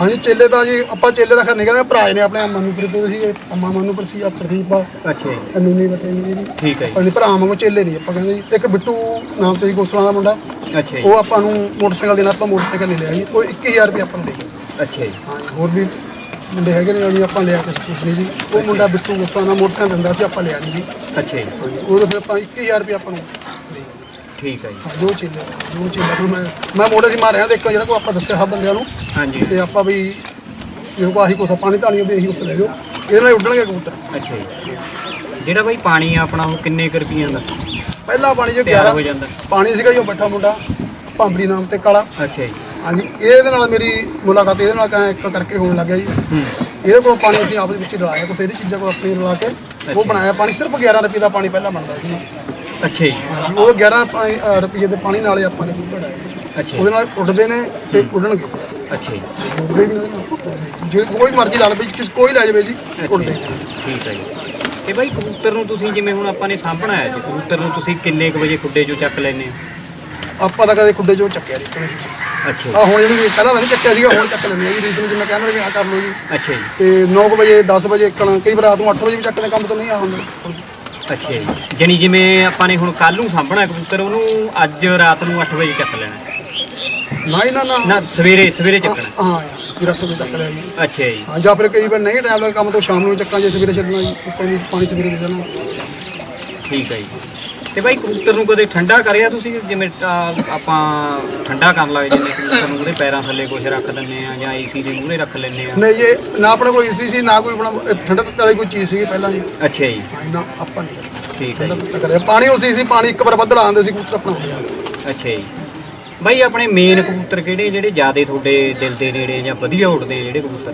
ਹਾਂਜੀ ਚੇਲੇ ਤਾਂ ਜੀ ਆਪਾਂ ਚੇਲੇ ਦਾ ਖਰ ਨਹੀਂ ਕਹਿੰਦੇ ਭਰਾ ਨੇ ਆਪਣੇ ਮਨੂਪੁਰ ਤੋਂ ਸੀ ਅੰਮਾ ਮਨੂਪੁਰ ਸੀ ਆ ਪ੍ਰਦੀਪ ਆ। ਅੱਛਾ ਜੀ। ਅਨੂਨੀ ਬਟੇ ਜੀ। ਠੀਕ ਹੈ ਜੀ। ਆਪਣੇ ਭਰਾ ਵਾਂਗੂ ਚੇਲੇ ਨਹੀਂ ਆਪਾਂ ਕਹਿੰਦੇ ਜੀ। ਇੱਕ ਬਿੱਟੂ ਨਾਮ ਤੇ ਜੀ ਗੋਸਲਾਂ ਦਾ ਮੁੰਡਾ। ਅੱਛਾ ਜੀ। ਉਹ ਆਪਾਂ ਨੂੰ ਮੋਟਰਸਾਈਕਲ ਦੇ ਨਾਲ ਆਪਾਂ ਮੋਟਰਸਾਈਕਲ ਲੈ ਲਿਆ ਜੀ। ਉਹ 21000 ਰੁਪਏ ਆਪਾਂ ਨੂੰ ਦੇ ਗਿਆ। ਅੱਛਾ ਜੀ। ਹਾਂਜੀ ਹੋਰ ਵੀ ਮੁੰਡੇ ਹੈਗੇ ਨੇ ਉਹਨੂੰ ਆਪਾਂ ਲਿਆ ਕੁਛ ਕੁਛ ਨਹੀਂ ਜੀ। ਉਹ ਮੁੰਡਾ ਬਿੱਟੂ ਗੋਸਲਾਂ ਦਾ ਮੋਟਰਸਾਈਕਲ ਦਿੰਦਾ ਸੀ ਆਪਾਂ ਲਿਆ ਨਹੀਂ ਜੀ। ਅੱਛਾ ਜੀ। ਹਾਂਜੀ ਉਹ ਫਿਰ ਆਪਾਂ 21000 ਰੁਪਏ ਆਪਾਂ ਨੂੰ ਠੀਕ ਹੈ ਜੀ। ਹਾਂ, ਦੋ ਚੇਲੇ ਦੋ ਚੇਲੇ ਨੂੰ ਮੈਂ ਮੈਂ ਮੋੜੇ ਸੀ ਮਾਰਿਆ ਦੇਖੋ ਜਿਹੜਾ ਕੋ ਆਪਾਂ ਦੱਸਿਆ ਸਭ ਬੰਦਿਆਂ ਨੂੰ। ਹਾਂਜੀ। ਤੇ ਆਪਾਂ ਵੀ ਜੇ ਕੋ ਆਹੀ ਕੋਸਾ ਪਾਣੀ ਧਾਣੀ ਵੀ ਇਹੀ ਕੁਛ ਲੈ ਜਾਓ। ਇਹਦੇ ਨਾਲ ਹੀ ਉੱਡਣਗੇ ਕਬੂਤਰ। ਅੱਛਾ ਜੀ। ਜਿਹੜਾ ਬਾਈ ਪਾਣੀ ਆ ਆਪਣਾ ਉਹ ਕਿੰਨੇ ਕੁ ਰੁਪਈਆਂ ਦਾ? ਪਹਿਲਾ ਪਾਣੀ ਜੇ ਤਿਆਰ 11 ਹੋ ਜਾਂਦਾ। ਪਾਣੀ ਸੀਗਾ ਜੀ ਬੈਠਾ ਮੁੰਡਾ ਭਾਂਬਰੀ ਨਾਮ ਤੇ ਕਾਲਾ। ਅੱਛਾ ਜੀ। ਹਾਂਜੀ ਇਹਦੇ ਨਾਲ ਮੇਰੀ ਮੁਲਾਕਾਤ ਇਹਦੇ ਨਾਲ ਕਾਂ- ਇੱਕ ਕਰਕੇ ਹੋਣ ਲੱਗਿਆ ਜੀ। ਹੂੰ। ਇਹਦੇ ਕੋਲੋਂ ਪਾਣੀ ਅਸੀਂ ਆਪਸ ਵਿੱਚ ਰਲਾਇਆ ਕੁਛ ਇਹਦੀ ਚੀਜ਼ਾਂ ਕੋਲ ਆਪਣੀ ਰਲਾ ਕੇ। ਉਹ ਬਣਾਇਆ ਪਾਣੀ ਸਿਰਫ 11 ਰੁਪਏ ਦਾ ਪਾਣੀ ਪਹਿਲਾਂ ਬਣਦਾ ਸੀ। ਅੱਛਾ ਜੀ। ਹਾਂਜੀ ਉਹ 11 ਪਾਣੀ ਅ, ਦੇ ਪਾਣੀ ਨਾਲ ਹੀ ਆਪਾਂ ਨੇ ਬਣਾਏ ਅੱਛਾ ਉਹਦੇ ਨਾਲ ਉੱਡਦੇ ਨੇ ਤੇ ਉੱਡਣਗੇ। ਅੱਛਾ ਜੀ। ਉੱਡਦੇ ਵੀ ਨੇ। ਜੇ ਕੋਈ ਮਰਜ਼ੀ ਲਾ ਲਵੇ ਕਿਸ ਕੋਈ ਲੈ ਜਾਵੇ ਜੀ ਉੱਡਦੇ ਨੇ। ਠੀਕ ਹੈ ਜੀ। ਤੇ ਬਾਈ ਕਬੂਤਰ ਨੂੰ ਤੁਸੀਂ ਜਿਵੇਂ ਹੁਣ ਆਪਾਂ ਨੇ ਸਾਂਭਣਾ ਹੈ ਜੀ ਕਬੂਤਰ ਨੂੰ ਤੁਸੀਂ ਕਿੰਨੇ ਕੁ ਵਜੇ ਖੁੱਡੇ ਚੋਂ ਚੱਕ ਲੈਨੇ ਹੋ? ਆਪਾਂ ਤਾਂ ਕਦੇ ਖੁੱਡੇ ਚੋਂ ਚੱਕਿਆ ਨਹੀਂ। ਅੱਛਾ ਆ ਹੁਣ ਜਿਹੜੀ ਪਹਿਲਾਂ ਤਾਂ ਨਹੀਂ ਚੱਕਿਆ ਸੀਗਾ ਹੁਣ ਚੱਕ ਲੈਂਦੇ ਆ ਜੀ। ਰੀਤ ਨੂੰ ਜਿਵੇਂ ਕਹਿੰਦੇ ਨੇ ਆ ਕਰ ਲਓ ਜੀ। ਅੱਛਾ ਜੀ। ਤੇ 9 ਵਜੇ 10 ਵਜੇ ਇੱਕਣ ਕਈ ਵਾਰ ਰਾਤ ਨੂੰ 8 ਵਜੇ ਵੀ ਚੱਕਦੇ ਕੰਮ ਤੋਂ ਨਹੀਂ ਆ ਹੁੰਦਾ। ਅੱਛਾ ਜੀ। ਜਣੀ ਜਿਵੇਂ ਆਪਾਂ ਨੇ ਹੁਣ ਕੱਲ ਨੂੰ ਸਾਂਭਣਾ ਕਬੂਤਰ ਉਹਨੂੰ ਅੱਜ ਰਾਤ ਨੂੰ 8 ਵਜੇ ਚੱਕ ਲੈਣਾ। ਨਾ ਹੀ ਨਾ ਨਾ। ਨਾ ਸਵੇਰੇ ਸਵੇਰੇ ਚੱਕਣਾ। ਹਾਂ ਸਵੇਰੇ 8 ਵਜੇ ਚੱਕ ਲਿਆ ਜੀ। ਅੱਛਾ ਜੀ। ਹਾਂ ਜਾਂ ਫਿਰ ਕਈ ਵਾਰ ਨਹੀਂ ਟਾਈਮ ਲੱਗਾ ਕੰਮ ਤੋਂ ਸ਼ਾਮ ਨੂੰ ਚੱਕਾਂ ਜੇ ਸਵੇਰੇ ਛੱਡਣਾ ਜੀ ਉੱਪਰ ਵੀ ਪਾਣੀ ਸਵੇਰੇ ਦੇ ਦੇਣਾ। ਠੀਕ ਹੈ ਜੀ। ਤੇ ਬਾਈ ਕਬੂਤਰ ਨੂੰ ਕਦੇ ਠੰਡਾ ਕਰਿਆ ਤੁਸੀਂ? ਜਿਵੇਂ ਅਹ, ਆਪਾਂ ਠੰਡਾ ਕਰਨ ਲੱਗ ਜਾਂਦੇ ਕਬੂਤਰ ਨੂੰ ਉਹਦੇ ਪੈਰਾਂ ਥੱਲੇ ਕੁਝ ਰੱਖ ਦਿੰਨੇ ਆ ਜਾਂ ਏਸੀ ਦੇ ਮੂਹਰੇ ਰੱਖ ਲੈਂਦੇ ਆ। ਨਹੀਂ ਇਹ ਨਾ ਆਪਣੇ ਕੋਲ ਏਸੀ ਸੀ ਨਾ ਕੋਈ ਆਪਣਾ ਇਹ ਠੰਡਾ ਤੱਤ ਵਾਲੀ ਕੋਈ ਚੀਜ਼ ਸੀਗੀ ਪਹਿਲਾਂ ਜੀ। ਅੱਛਾ ਜੀ। ਨਾ ਆਪਾਂ ਨਹੀਂ। ਠੀਕ ਹੈ ਠੰਡਾ ਜੀ। ਤੱਤ ਕਰਿਆ। ਪਾਣੀ ਉਸੇ ਸੀ ਪਾਣੀ ਇੱਕ ਵਾਰ ਵੱਧ ਲਾਉਂਦੇ ਸੀ ਕਬੂਤਰ ਆਪਣਾ ਹੋ ਗਿਆ ਅੱਛਾ ਜੀ। ਬਾਈ ਆਪਣੇ ਮੇਨ ਕਬੂਤਰ ਕਿਹੜੇ ਜਿਹੜੇ ਜ਼ਿਆਦੇ ਤੁਹਾਡੇ ਦਿਲ ਦੇ ਨੇੜੇ ਜਾਂ ਵਧੀਆ ਉੱਡਦੇ ਜਿਹੜੇ ਕਬੂਤਰ?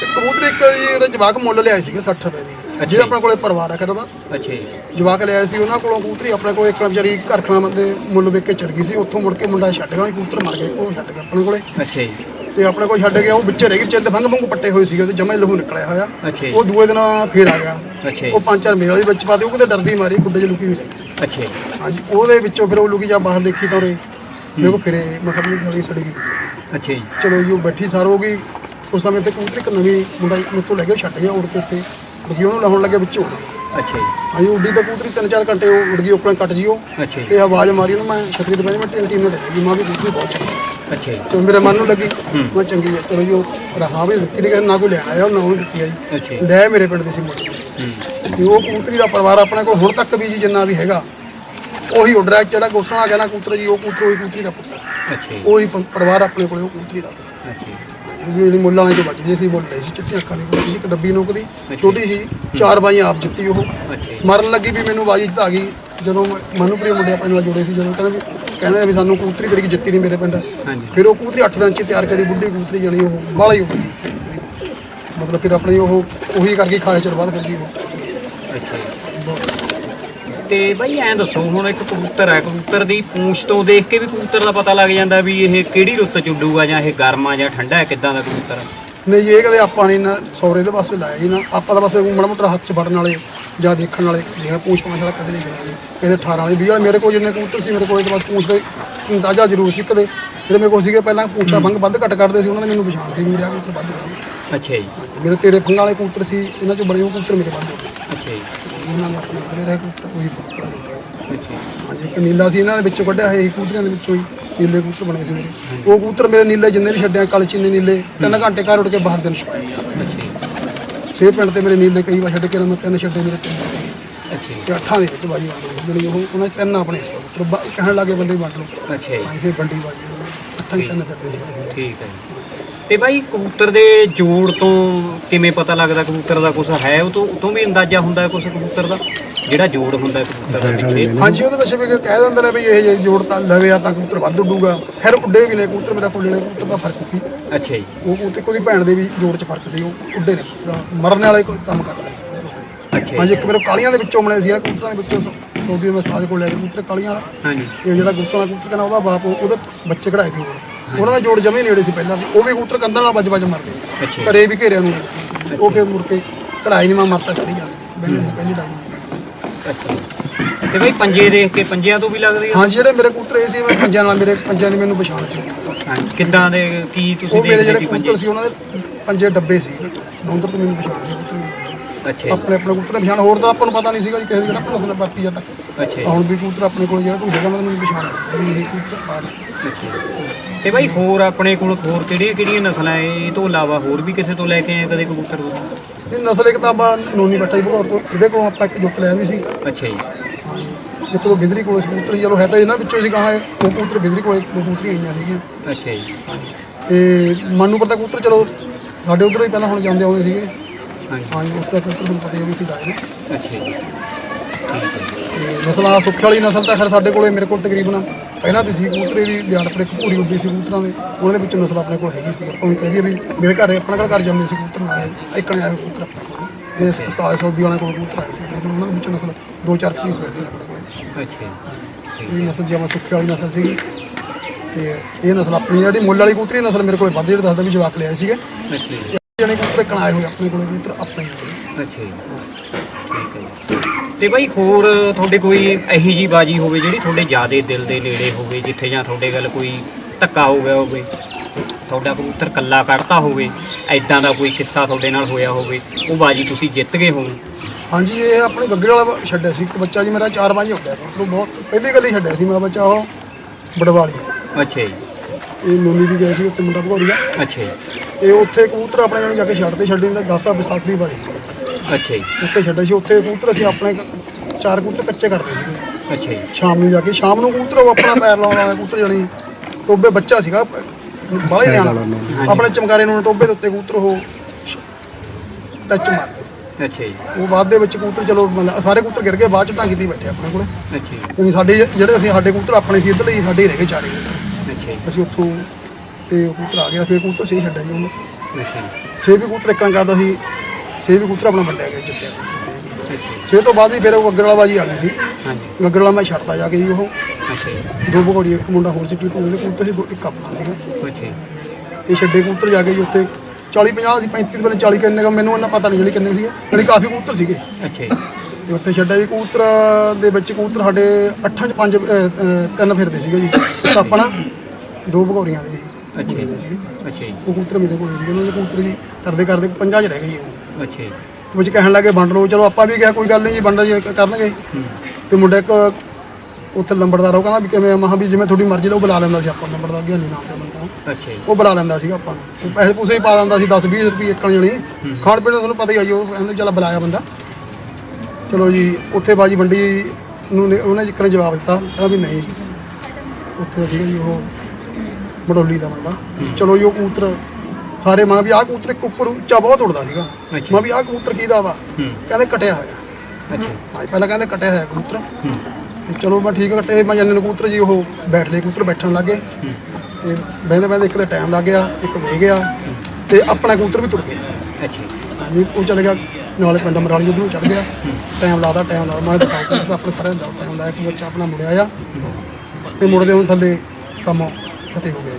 ਤੇ ਕਬੂਤਰ ਇੱਕ ਜੀ ਇਹਦਾ ਜਵਾਕ ਮੁੱਲ ਲਿਆਏ ਸੀਗੇ 60 ਰੁਪਏ ਦੀ। ਜਿਹਦਾ ਆਪਣੇ ਕੋਲੇ ਪਰਿਵਾਰ ਆ ਕਰਦਾ ਅੱਛਾ ਜੀ। ਜਵਾਕ ਲਿਆਏ ਸੀ ਉਹਨਾਂ ਕੋਲੋਂ ਕਬੂਤਰੀ ਆਪਣੇ ਕੋਲ ਇੱਕ ਵਿਚਾਰੀ ਘਰਖਣਾ ਦੇ ਮੁੱਲ ਵੇਚ ਕੇ ਚਲ ਗਈ ਸੀ। ਉੱਥੋਂ ਮੁੜ ਕੇ ਮੁੰਡਾ ਛੱਡ ਗਿਆ ਕਬੂਤਰ ਮਰ ਗਏ ਉਹ ਛੱਡ ਗਿਆ ਆਪਣੇ ਕੋਲੇ। ਅੱਛਾ ਜੀ। ਤੇ ਆਪਣੇ ਕੋਲ ਛੱਡ ਗਿਆ ਉਹ ਵਿੱਚੇ ਰਹਿ ਗਈ ਚਿੰਦ ਫੰਗ ਵਾਂਗੂ ਪੱਟੇ ਹੋਏ ਸੀਗੇ ਉਹਦੇ ਜਮੇ ਲਹੂ ਨਿਕਲਿਆ ਹੋਇਆ। ਅੱਛਾ ਜੀ। ਉਹ ਦੂਏ ਦਿਨ ਫੇਰ ਆ ਗਿਆ। ਅੱਛਾ ਜੀ। ਉਹ ਪੰਜ ਚਾਰ ਮੇਰੇ ਵਾਲੀ ਵਿੱਚ ਪਾ ਦੇ ਉਹ ਕਿਤੇ ਡਰਦੀ ਮਾਰੀ ਗੁੱਡੇ 'ਚ ਲੁਕੀ ਵੀ ਰਹੀ। ਅੱਛਾ ਜੀ। ਹਾਂਜੀ ਉਹਦੇ ਵਿੱਚੋਂ ਫਿਰ ਉਹ ਲੁਕੀ ਜਾ ਬਾਹਰ ਦੇਖੀ ਤਾਂ ਉਹਦੇ ਮੇਰੇ ਕੋ ਫਿਰੇ ਮੈਂ ਕਿਹਾ ਵੀ ਗਲੀ ਸੜੀ ਗਈ ਅੱਛਾ ਜੀ। ਚਲੋ ਜੀ ਉਹ ਬੈਠੀ ਸਾਰ ਹੋ ਗਈ। ਉਸ ਸਮੇਂ ਤੇ ਕਬੂਤਰ ਇੱਕ ਨਵੀਂ ਮੁੰਡਾ ਮੇਰੇ ਤੋਂ ਲੈ ਕੇ ਛੱਡ ਗਿਆ ਉੜ ਕੇ ਉੱਤੇ ਕਿਉਂਕਿ ਉਹਨੂੰ ਲਾਉਣ ਲੱਗੇ ਵਿੱਚ। ਉੱਡ ਗਈ ਅੱਛਾ ਜੀ। ਹਾਂਜੀ ਉੱਡੀ ਤਾਂ ਕਬੂਤਰੀ ਤਿੰਨ ਚਾਰ ਘੰਟੇ ਉਹ ਉੱਡ ਗਈ ਉੱਪਰ ਕੱਟ ਜੀ ਉਹ ਅੱਛਾ ਜੀ। ਤੇ ਆਵਾਜ਼ ਮਾਰੀ ਉਹਨੂੰ ਮੈਂ ਛਤਰੀ ਬੈਠ ਮੈਂ ਟੀਮ ਟੀਮ ਨੇ ਦੇਖੀ ਮਾਂ ਵੀ ਕਬੂਤਰੀ ਬਹੁਤ ਚੰਗੀ। ਅੱਛਾ ਜੀ। ਤੇ ਮੇਰੇ ਮਨ ਨੂੰ ਲੱਗੀ ਮੈਂ ਚੰਗੀ ਹੈ ਚਲੋ ਜੀ ਉਹ ਰਹਾ ਵੀ ਦਿੱਤੀ ਨਹੀਂ ਕਹਿੰਦਾ ਨਾ ਕੋਈ ਲੈਣ ਆਇਆ ਉਹ ਨਾ ਉਹਨੂੰ ਦਿੱਤੀ ਆ ਅੱਛਾ ਜੀ। ਲੈ ਮੇਰੇ ਪਿੰਡ ਦੇ ਸੀ ਹੂੰ। ਤੇ ਉਹ ਕਬੂਤਰੀ ਦਾ ਪਰਿਵਾਰ ਆਪਣੇ ਕੋਲ ਹੁਣ ਤੱਕ ਵੀ ਜੀ ਜਿੰਨਾ ਵੀ ਹੈਗਾ ਉਹੀ ਉੱਡ ਰਿਹਾ ਜਿਹੜਾ ਗੋਸਣਾ ਆ ਗਿਆ ਨਾ ਕਬੂਤਰ ਜੀ ਉਹ ਕਬੂਤਰ ਉਹੀ ਕਬੂਤਰੀ ਦਾ ਪੁੱਤਰ। ਅੱਛਾ ਜੀ। ਉਹੀ ਪ- ਪਰਿਵਾਰ ਆਪਣੇ ਕੋਲੇ ਉਹ ਕਬੂਤਰੀ ਦਾ ਅੱਛਾ ਜੀ। ਜਿਹੜੀ ਮੁੱਲਾਂ ਵਾਲੀ ਤੋਂ ਬਚਦੀ ਸੀ ਮੁੱਲ ਲਈ ਸੀ ਚਿੱਟੀਆਂ ਅੱਖਾਂ ਦੀ ਕੁੜੀ ਸੀ ਇੱਕ ਡੱਬੀ ਨੁਕਦੀ ਛੋਟੀ ਸੀ ਚਾਰ ਬਾਈਆਂ ਆਪ ਜਿੱਤੀ ਉਹ। ਮਰਨ ਲੱਗੀ ਵੀ ਮੈਨੂੰ ਬਾਜੀ ਜਿੱਤ ਆ ਗਈ ਜਦੋਂ ਮਨੂਪ੍ਰਿയ ਮੁੰਡੇ ਆਪਣੇ ਨਾਲ ਜੁੜੇ ਸੀ ਜਦੋਂ ਕਹਿੰਦੇ ਵੀ ਕਹਿੰਦੇ ਵੀ ਸਾਨੂੰ ਕਬੂਤਰੀ ਤੇਰੀ ਜਿੱਤੀ ਨਹੀਂ ਮੇਰੇ ਪਿੰਡ। ਫਿਰ ਉਹ ਕਬੂਤਰੀ 8 ਦਿਨ ਚ ਤਿਆਰ ਕਰੀ ਬੁੱਢੀ ਕਬੂਤਰੀ ਜਾਣੀ ਉਹ ਬਾਹਲਾ ਹੀ ਉੱਡ ਗਈ। ਮਤਲਬ ਫਿਰ ਆਪਣੀ ਉਹ ਉਹੀ ਕਰਕੇ ਖਾਏ ਚਿਰ ਬਾਅਦ ਫਿਰ ਜੀ ਉਹ। ਅੱਛਾ ਤੇ ਬਾਈ ਐਂ ਦੱਸੋ ਹੁਣ ਇੱਕ ਕਬੂਤਰ ਹੈ ਕਬੂਤਰ ਦੀ ਪੂੰਛ ਤੋਂ ਦੇਖ ਕੇ ਵੀ ਕਬੂਤਰ ਦਾ ਪਤਾ ਲੱਗ ਜਾਂਦਾ ਵੀ ਇਹ ਕਿਹੜੀ ਰੁੱਤ ਚ ਉੱਡੂਗਾ ਜਾਂ ਇਹ ਗਰਮ ਆ ਜਾਂ ਠੰਡਾ ਹੈ ਕਿੱਦਾਂ ਦਾ ਕਬੂਤਰ? ਨਹੀਂ ਇਹ ਕਦੇ ਆਪਾਂ ਨੇ ਨਾ ਸੌਰੇ ਦੇ ਵਾਸਤੇ ਲਾਇਆ ਜੀ ਨਾ। ਆਪਾਂ ਤਾਂ ਬਸ ਮਾੜਾ ਮੋਟਾ ਹੱਥ 'ਚ ਫੜਨ ਵਾਲੇ ਜਾਂ ਦੇਖਣ ਵਾਲੇ ਜਿਹੜਾ ਪੂਛ ਪਾਉਣ ਵਾਲਾ ਕਦੇ ਨਹੀਂ ਬਣਾਇਆ ਕਿਸੇ 18 ਵਾਲੇ 20 ਵਾਲੇ ਮੇਰੇ ਕੋਲ ਜਿੰਨੇ ਕਬੂਤਰ ਸੀ ਮੇਰੇ ਕੋਲ ਇਹ ਤਾਂ ਬਸ ਪੂਛ ਦੇ ਅੰਦਾਜ਼ਾ ਜ਼ਰੂਰ ਸੀ ਕਦੇ ਜਿਹੜੇ ਮੇਰੇ ਕੋਲ ਸੀਗੇ ਪਹਿਲਾਂ ਪੂਛਾ ਭੰਗ ਵੱਧ ਘੱਟ ਕਰਦੇ ਸੀ ਉਹਨਾਂ ਨੇ ਮੈਨੂੰ ਪਛਾਣ ਸੀ ਵੀ ਮੇਰੇ ਆ ਕਬੂਤਰ ਵੱਧ। ਅੱਛਾ ਜੀ। ਮੇਰੇ ਤੇਰੇ ਫੰਗਾਂ ਵਾਲੇ ਕਬੂਤਰ ਸੀ ਇਹਨਾਂ 'ਚੋਂ ਬੜੇ ਉਹ ਕਬੂਤਰ ਮੇਰੇ ਵੱਧ ਅੱਛਾ ਜੀ। ਉਹਨਾਂ ਨੇ ਆਪਣੇ ਬੜੇ ਰਹੇ ਕਬੂਤਰ ਕੋਈ ਫ਼ਰਕ ਨਹੀਂ ਜੀ। ਹਾਂਜੀ ਇੱਕ ਨੀਲਾ ਸੀ ਇਹਨਾਂ ਦੇ ਵਿੱਚੋਂ ਕੱਢਿਆ ਹੋਇਆ ਸੀ ਕਬੂਤਰਾਂ ਦੇ ਵਿੱਚੋਂ ਹੀ ਨੀਲੇ ਕਬੂਤਰ ਬਣੇ ਸੀ ਮੇਰੇ। ਉਹ ਕਬੂਤਰ ਮੇਰੇ ਨੀਲੇ ਜਿੰਨੇ ਵੀ ਛੱਡਿਆ ਕਾਲੇ ਚੀਨੇ ਨੀਲੇ ਤਿੰਨ ਘੰਟੇ ਘਰ ਉੱਡ ਕੇ ਬਾਹਰ ਦਿਨ ਛਪਾਏ। ਛੇ ਪਿੰਡ ਤੇ ਮੇਰੇ ਨੀਲੇ ਕਈ ਵਾਰ ਛੱਡ ਕੇ ਮੈਂ ਤਿੰਨ ਛੱਡੇ ਮੇਰੇ ਤਿੰਨ। ਅੱਛਾ। ਤੇ ਅੱਠਾਂ ਦੇ ਵਿੱਚ ਬਾਜੀ ਜਿਹੜੀ ਉਹ ਉਹਨਾਂ 'ਚ ਤਿੰਨ ਆਪਣੇ ਸੀ। ਕਹਿਣ ਲੱਗੇ ਬੰਦੇ ਵੰਡ ਲਓ। ਅੱਛਾ ਜੀ। ਫਿਰ ਵੰਡੀ ਬਾਜੀ। ਅੱਠਾਂ ਹੀ ਤਿੰਨ ਫਿਰਦੇ ਸੀ। ਠੀਕ ਹੈ ਤੇ ਬਾਈ ਕਬੂਤਰ ਦੇ ਜੋੜ ਤੋਂ ਕਿਵੇਂ ਪਤਾ ਲੱਗਦਾ ਕਬੂਤਰ ਦਾ ਕੁਝ ਹੈ? ਉਹ ਤੋਂ ਉਹ ਤੋਂ ਵੀ ਅੰਦਾਜ਼ਾ ਹੁੰਦਾ ਕੁਝ ਕਬੂਤਰ ਦਾ? ਜਿਹੜਾ ਜੋੜ ਹੁੰਦਾ ਹੈ ਕਬੂਤਰ ਦਾ ਪਿੱਛੇ। ਹਾਂਜੀ ਉਹਦੇ ਵਿੱਚ ਵੀ ਕਹਿ ਦਿੰਦੇ ਨੇ ਵੀ ਇਹ ਜੋੜ ਤਾਂ ਲਵੇ ਆ ਤਾਂ ਕਬੂਤਰ ਵੱਧ ਉੱਡੂਗਾ। ਖੈਰ ਉੱਡੇ ਵੀ ਨੇ ਕਬੂਤਰ ਮੇਰਾ ਕੋਲ ਵਾਲੇ ਕਬੂਤਰ ਦਾ ਫ਼ਰਕ ਸੀ। ਅੱਛਾ ਜੀ। ਉਹ ਕਬੂਤਰ ਕੋਈ ਭੈਣ ਦੇ ਵੀ ਜੋੜ 'ਚ ਫ਼ਰਕ ਸੀ ਉਹ ਉੱਡੇ ਨੇ ਮਰਨ ਵਾਲੇ ਕੋਈ ਕੰਮ ਕਰਦੇ ਸੀ। ਅੱਛਾ ਹਾਂਜੀ ਇੱਕ ਮੇਰੇ ਕਾਲੀਆਂ ਦੇ ਵਿੱਚੋਂ ਬਣੇ ਸੀ ਨਾ ਕਬੂਤਰਾਂ ਦੇ ਵਿੱਚੋਂ ਸੋਦੀ ਮੈਂ ਉਸਤਾਦ ਕੋਲ ਲੈ ਕੇ ਕਬੂਤਰ ਕਾਲੀਆਂ ਹਾਂਜੀ। ਇਹ ਜਿਹੜਾ ਗੁੱਸਾ ਕਬੂਤਰ ਕਹਿੰਦਾ ਉਹਦਾ ਬਾਪ ਉਹ- ਉਹਦੇ ਬੱਚੇ ਕਢਾਏ ਸੀ ਹੋਰ ਉਹਨਾਂ ਦਾ ਜੋੜ ਜਮੇ ਨੇੜੇ ਸੀ ਪਹਿਲਾਂ ਉਹ ਵੀ ਕਬੂਤਰ ਕੰਧਾਂ ਨਾਲ ਵੱਜ ਵੱਜ ਮਰਦੇ ਅੱਛਾ। ਜੀ। ਘਰੇ ਵੀ ਘੇਰਿਆ ਨੂੰ। ਉਹ ਫਿਰ ਮੁੜ ਕੇ ਕਢਾਈ ਨਹੀਂ ਮੈਂ ਮਰਤਾ ਚੜੀ ਜਾਂਦੀ ਪਹਿਲੀ ਜੀ। ਤੇ। ਬਾਈ ਪੰਜੇ ਦੇਖ ਕੇ ਪੰਜਿਆਂ ਤੋਂ ਵੀ ਲੱਗਦੀ ਆ? ਹਾਂਜੀ ਜਿਹੜੇ ਮੇਰੇ ਕਬੂਤਰ ਇਹ ਸੀ ਮੈਂ ਪੰਜਾਂ ਨਾਲ ਮੇਰੇ ਪੰਜਾਂ ਦੀ ਮੈਨੂੰ ਪਛਾਣ ਸੀ ਕਿੱਦਾਂ ਦੇ ਕੀ ਤੁਸੀਂ ਉਹ ਮੇਰੇ ਜਿਹੜੇ ਕਬੂਤਰ ਸੀ ਉਹਨਾਂ ਦੇ ਪੰਜੇ ਡੱਬੇ ਸੀ। ਨੌਂਦਰ ਤੋਂ ਮੈਨੂੰ ਪਛਾਣ ਸੀ। ਅੱਛਾ। ਆਪਣੇ ਆਪਣੇ ਕਬੂਤਰ ਪਛਾਣ ਹੋਰ ਤਾਂ ਆਪਾਂ ਨੂੰ ਪਤਾ ਨਹੀਂ ਸੀਗਾ ਜੀ ਕਿਸੇ ਦੀ ਕਿਹੜਾ ਨਸਲ ਵਰਤੀ ਜਾਂਦਾ ਅੱਛਾ ਜੀ। ਹੁਣ ਵੀ ਕਬੂਤਰ ਆਪਣੇ ਕੋਲ ਜਿਹੜਾ ਕੋਈ ਹੈਗਾ ਮੈਂ ਮੈਨੂੰ ਪਛਾਣ ਲਿਆ। ਵੀ ਇਹ ਕਬੂਤਰ ਜੀ। ਤੇ ਬਾਈ ਹੋਰ ਆਪਣੇ ਕੋਲ ਹੋਰ ਕਿਹੜੀਆਂ ਕਿਹੜੀਆਂ ਨਸਲਾਂ ਹੈ? ਇਹ ਤੋਂ ਇਲਾਵਾ ਹੋਰ ਵੀ ਕਿਸੇ ਤੋਂ ਲੈ ਕੇ ਆਏ ਕਦੇ ਕਬੂਤਰ ਇਹ ਨਸਲ ਇੱਕ ਤਾਂ ਆਪਾਂ ਨੂਨੀ ਬੱਟਾ ਹੀ ਭਗੌਰ ਤੋਂ ਇਹਦੇ ਕੋਲੋਂ ਆਪਾਂ ਇੱਕ ਜੁੱਟ ਲੈਂਦੀ ਸੀ। ਅੱਛਾ ਜੀ। ਇੱਕ ਤੋਂ ਬਿੰਦਰੀ ਕੋਲ ਕਬੂਤਰ ਚਲੋ ਹੈ ਤਾਂ ਇਹਨਾਂ ਵਿੱਚੋਂ ਸੀ ਕਹਾ ਉਹ ਕਬੂਤਰ ਬਿੰਦਰੀ ਕੋਲ ਕਬੂਤਰੀਆਂ ਆਈਆਂ ਸੀਗੀਆਂ। ਅੱਛਾ ਜੀ। ਤੇ ਮਾਨੂਪੁਰ ਦਾ ਕਬੂਤਰ ਚਲੋ ਸਾਡੇ ਉਧਰੋਂ ਹੀ ਪਹਿਲਾਂ ਹੁਣ ਜਾਂਦੇ ਆਉਂਦੇ ਸੀਗੇ। ਹਾਂਜੀ। ਹਾਂਜੀ ਉਸ ਦਾ ਕਬੂਤਰ ਨੂੰ ਪਤਾ ਹੀ ਵੀ ਸੀ ਲਾਏ ਅੱਛਾ ਜੀ। ਨਸਲਾਂ ਸੁੱਖ ਵਾਲੀ ਨਸਲ ਤਾਂ ਖੈਰ ਸਾਡੇ ਕੋਲੇ ਮੇਰੇ ਕੋਲ ਤਕਰੀਬਨ ਪਹਿਲਾਂ ਤੇ ਸੀ ਕਬੂਤਰੇ ਦੀ ਇੱਕ ਪੂਰੀ ਉੱਡੀ ਸੀ ਕਬੂਤਰਾਂ ਦੇ। ਉਹਨਾਂ ਦੇ ਵਿੱਚੋਂ ਨਸਲ ਆਪਣੇ ਕੋਲ ਹੈਗੀ ਸੀ। ਆਪਾਂ ਵੀ ਕਹਦੇ ਵੀ ਮੇਰੇ ਘਰੇ ਆਪਣਾ ਘਰ ਘਰ ਜੰਮੇ ਸੀ ਕਬੂਤਰ ਨਾਲ। ਇੱਕਣੇ ਆਏ ਕਬੂਤਰ ਆਪਣੇ ਕੋਲ। ਇਹ ਸਾਲ ਸੌਦੀ ਵਾਲਿਆਂ ਕੋਲ ਕਬੂਤਰ ਆਏ ਸੀ। ਉਹਨਾਂ ਦੇ ਵਿੱਚੋਂ ਨਸਲ ਦੋ ਚਾਰ ਪੀਸ ਹੋਏ ਨੇ ਆਪਣੇ ਕੋਲ। ਅੱਛਾ ਇਹ ਨਸਲ ਜਿਵੇਂ ਸੁੱਖ ਵਾਲੀ ਨਸਲ ਸੀਗੀ। ਤੇ ਇਹ ਨਸਲ ਆਪਣੀ ਜਿਹੜੀ ਮੁੱਲ ਵਾਲੀ ਕਬੂਤਰੀ ਨਸਲ ਮੇਰੇ ਕੋਲ ਵੱਧ ਜਿਹੜਾ ਦੱਸਦਾ ਵੀ ਜਵਾਕ ਲਿਆਏ ਸੀਗੇ। ਅੱਛਾ ਜਣੇ ਕਬੂਤਰ ਇੱਕਣ ਆਏ ਹੋਏ ਆਪਣੇ ਕੋਲੇ ਕਬੂਤਰ ਆਪਣੇ। ਅੱਛਾ ਠੀਕ ਹੈ। ਤੇ ਬਾਈ ਹੋਰ ਤੁਹਾਡੇ ਕੋਈ ਇਹੀ ਜੀ ਬਾਜੀ ਹੋਵੇ ਜਿਹੜੀ ਤੁਹਾਡੇ ਜਿਆਦੇ ਦਿਲ ਦੇ ਨੇੜੇ ਹੋਵੇ ਜਿੱਥੇ ਜਾਂ ਤੁਹਾਡੇ ਗੱਲ ਕੋਈ ਧੱਕਾ ਹੋ ਗਿਆ ਹੋਵੇ ਤੁਹਾਡਾ ਕਬੂਤਰ ਕੱਲਾ ਕੱਢਤਾ ਹੋਵੇ ਐਦਾਂ ਦਾ ਕੋਈ ਕਿੱਸਾ ਤੁਹਾਡੇ ਨਾਲ ਹੋਇਆ ਹੋਵੇ ਉਹ ਬਾਜੀ ਤੁਸੀਂ ਜਿੱਤ ਗਏ ਹੋਵੋ ਹਾਂਜੀ ਇਹ ਆਪਣੇ ਗੱਗੜ ਵਾਲਾ ਛੱਡਿਆ ਸੀ ਇੱਕ ਬੱਚਾ ਜੀ ਮੇਰਾ 4 ਵਜੇ ਹੋ ਗਿਆ। ਕਬੂਤਰ ਬਹੁਤ ਪਹਿਲੀ ਗੱਲ ਹੀ ਛੱਡਿਆ ਸੀ ਮੇਰਾ ਬੱਚਾ ਉਹ ਬੜਵਾਲੀ। ਅੱਛਾ ਜੀ। ਇਹ ਨੂਨੀ ਵੀ ਗਏ ਸੀ ਉੱਤੇ ਮੁੰਡਾ ਭਗੌਰੀਆ ਅੱਛਾ ਜੀ। ਤੇ ਉੱਥੇ ਕਬੂਤਰ ਆਪਣੇ ਜਾਣੀ ਜਾ ਕੇ ਛੱਡਦੇ ਛੱਡੀ ਦਾ 10 ਆ ਵਿਸਾਖ ਦੀ ਬਾਜੀ। ਅੱਛਾ ਜੀ। ਉੱਤੇ ਛੱਡੇ ਸੀ ਉੱਥੇ ਕਬੂਤਰ ਅਸੀਂ ਆਪਣੇ ਚਾਰ ਕਬੂਤਰ ਕੱਚੇ ਕਰਦੇ ਸੀਗੇ। ਅੱਛਾ ਜੀ। ਸ਼ਾਮ ਨੂੰ ਜਾ ਕੇ ਸ਼ਾਮ ਨੂੰ ਕਬੂਤਰ ਉਹ ਆਪਣਾ ਪੈਰ ਲਾਉਣ ਵਾਲਾ ਕਬੂਤਰ ਜਾਣੀ ਟੋਬੇ ਬੱਚਾ ਸੀਗਾ ਬਾਹਲੇ ਨਿਆਣਾ। ਆਪਣੇ ਚਮਕਾਰੇ ਨੂੰ ਟੋਬੇ ਦੇ ਉੱਤੇ ਕਬੂਤਰ ਉਹ ਟੱਚ ਮਾਰਦੇ ਸੀ। ਅੱਛਾ ਜੀ। ਉਹ ਬਾਅਦ ਦੇ ਵਿੱਚ ਕਬੂਤਰ ਚਲੋ ਮਤਲਬ ਸਾਰੇ ਕਬੂਤਰ ਗਿਰ ਗਏ ਬਾਅਦ ਚ ਤੇ ਹੀ ਬੈਠੇ ਆਪਣੇ ਕੋਲੇ। ਅੱਛਾ ਜੀ। ਕਿਉਂਕਿ ਸਾਡੇ ਜਿਹੜੇ ਅਸੀਂ ਸਾਡੇ ਕਬੂਤਰ ਆਪਣੇ ਸੀ ਇੱਧਰ ਲਈ ਸਾਡੇ ਹੀ ਰਹਿ ਗਏ ਚਾਰੇ। ਅੱਛਾ ਜੀ। ਅਸੀਂ ਉੱਥੋਂ ਤੇ ਉਹ ਕਬੂਤਰ ਆ ਗਿਆ ਫਿਰ ਕਬੂਤਰ ਸਹੀ ਛੱਡਿਆ ਜੀ ਉਹਨੂੰ। ਅੱਛਾ ਜੀ। ਸੇ ਵੀ ਕਬੂਤਰ ਇੱਕਾਂ ਕਰਦਾ ਸੀ। ਸੇ ਵੀ ਕਬੂਤਰ ਆਪਣਾ ਵੱਡਿਆ ਗਿਆ ਜਿੱਤਿਆ। ਜੀ ਸੇ ਤੋਂ ਬਾਅਦ ਹੀ ਫਿਰ ਉਹ ਗੱਗੜ ਵਾਲਾ ਬਾਜੀ ਆ ਗਈ ਸੀ। ਹਾਂਜੀ। ਗੱਗੜ ਵਾਲਾ ਮੈਂ ਛੱਡਦਾ ਜਾ ਕੇ ਜੀ ਉਹ। ਜੀ। ਦੋ ਭਗੌੜੀ ਇੱਕ ਮੁੰਡਾ ਹੋਰ ਸੀ ਟੀਪੂ ਦੇ ਕਬੂਤਰ ਸੀ ਦੋ- ਇੱਕ ਆਪਣਾ ਸੀਗਾ। ਅੱਛਾ ਜੀ। ਇਹ ਛੱਡੇ ਕਬੂਤਰ ਜਾ ਕੇ ਜੀ ਉੱਥੇ। 40 50 ਸੀ 35 ਦੇ ਵੇਲੇ 40 ਕਿੰਨੇ ਕੁ ਮੈਨੂੰ ਉਹਨਾਂ ਪਤਾ ਨਹੀਂ ਜਿਹੜੀ ਕਿੰਨੇ ਸੀਗੇ ਯਾਨੀ ਕਾਫੀ ਕਬੂਤਰ ਸੀਗੇ। ਅੱਛਾ ਜੀ। ਤੇ ਉੱਥੇ ਛੱਡਿਆ ਜੀ ਕਬੂਤਰ ਦੇ ਵਿੱਚ ਕਬੂਤਰ ਸਾਡੇ ਅੱਠਾਂ ਚ ਪੰਜ ਅਹ, ਅਹ, ਤਿੰਨ ਫਿਰਦੇ ਸੀਗੇ ਜੀ। ਆਪਣਾ ਦੋ ਭਗੌਰੀਆਂ ਦੇ ਸੀ ਅੱਛਾ ਜੀ। ਦੇ ਅੱਛਾ ਜੀ। ਉਹ ਕਬੂਤਰ ਮੇਰੇ ਕੋਲ ਸੀਗੇ ਉਹਨਾਂ ਦੇ ਕਬੂਤਰ ਜੀ ਕਰਦੇ ਕਰਦੇ ਪੰਜਾਂ ਚ ਰਹਿ ਗਏ ਜੀ। ਅੱਛਾ ਜੀ। ਤੇ ਵਿੱਚ ਕਹਿਣ ਲੱਗੇ ਵੰਡ ਲਓ। ਚਲੋ ਆਪਾਂ ਵੀ ਕਿਹਾ ਕੋਈ ਗੱਲ ਨਹੀਂ ਜੀ ਵੰਡ ਜੀ ਕਰਨਗੇ। ਤੇ ਮੁੰਡਾ ਇੱਕ ਉੱਥੇ ਲੰਬੜਦਾਰ ਉਹ ਕਹਿੰਦਾ ਵੀ ਕਿਵੇਂ ਆ? ਮੈਂ ਕਿਹਾ ਵੀ ਜਿਵੇਂ ਤੁਹਾਡੀ ਮਰਜ਼ੀ ਉਹ ਬੁਲਾ ਲੈਂਦਾ ਸੀ ਆਪਾਂ ਲੰਬੜਦਾਰ ਗਿਆਨੀ ਨਾਮ ਦਾ ਬੰਦਾ। ਅੱਛਾ ਜੀ। ਉਹ ਬੁਲਾ ਲੈਂਦਾ ਸੀਗਾ ਆਪਾਂ ਨੂੰ। ਪੈਸੇ ਪੂਸੇ ਹੀ ਪਾ ਦਿੰਦਾ ਸੀ 10 20 ਰੁਪਏ ਇੱਕ ਜਣੀ। ਖਾਣ ਪੀਣ ਦਾ ਤੁਹਾਨੂੰ ਪਤਾ ਹੀ ਆ ਜੀ ਉਹ ਕਹਿੰਦੇ ਚੱਲ ਬੁਲਾਇਆ ਬੰਦਾ। ਚਲੋ ਜੀ ਉੱਥੇ ਬਾਜੀ ਮੰਡੀ ਨੂੰ ਉਹਨੇ ਜਿੱਕਰ ਜਵਾਬ ਦਿੱਤਾ। ਕਹਿੰਦਾ ਵੀ ਨਹੀਂ। ਉੱਥੇ ਸੀਗਾ ਜੀ ਉਹ ਮਡੋਲੀ ਦਾ ਬੰਦਾ। ਚਲੋ ਜੀ ਉਹ ਕਬੂਤਰ ਸਾਰੇ ਮਾਂ ਵੀ ਆਹ ਕਬੂਤਰ ਇੱਕ ਉੱਪਰ ਉੱਚਾ ਬਹੁਤ ਉੱਡਦਾ ਸੀਗਾ। ਅੱਛਾ। ਮੈਂ ਵੀ ਆਹ ਕਬੂਤਰ ਕਿਹਦਾ ਵਾ? ਹੂੰ। ਕਹਿੰਦੇ ਕਟਿਆ ਹੋਇਆ। ਅੱਛਾ। ਹਾਂ ਪਹਿਲਾਂ ਕਹਿੰਦੇ ਕਟਿਆ ਹੋਇਆ ਕਬੂਤਰ। ਹੂੰ। ਤੇ ਚਲੋ ਮੈਂ ਠੀਕ ਕੱਟੇ ਮੈਂ ਜੰਨੇ ਨੂੰ ਕਬੂਤਰ ਜੀ ਉਹ ਬੈਠ ਲਏ ਕਬੂਤਰ ਬੈਠਣ ਲੱਗੇ। ਤੇ ਬਹਿੰਦੇ ਬਹਿੰਦੇ ਇੱਕ ਤਾਂ ਟਾਈਮ ਲੱਗ ਗਿਆ ਇੱਕ ਵੇ ਗਿਆ। ਤੇ ਆਪਣਾ ਕਬੂਤਰ ਵੀ ਤੁਰ ਗਿਆ। ਅੱਛਾ। ਜੀ ਹਾਂਜੀ ਉਹ ਚਲ ਗਿਆ। ਨਾਲੇ ਪਿੰਡ ਮਰਾਲੀ ਉਧਰੋਂ ਚੱਲ ਗਿਆ। ਟਾਈਮ ਲਾਦਾ ਟਾਈਮ ਲਾਦਾ ਮੈਂ ਆਪਣੇ ਸਾਰੇ ਦਾ ਟਾਈਮ ਲਾਇਆ ਕਿ ਬੱਚਾ ਆਪਣਾ ਮੁੜਿਆ ਆ। ਤੇ ਮੁੜਦੇ ਹੁਣ ਥੱਲੇ ਕੰਮ। ਫਤਿਹ ਹੋ ਗਿਆ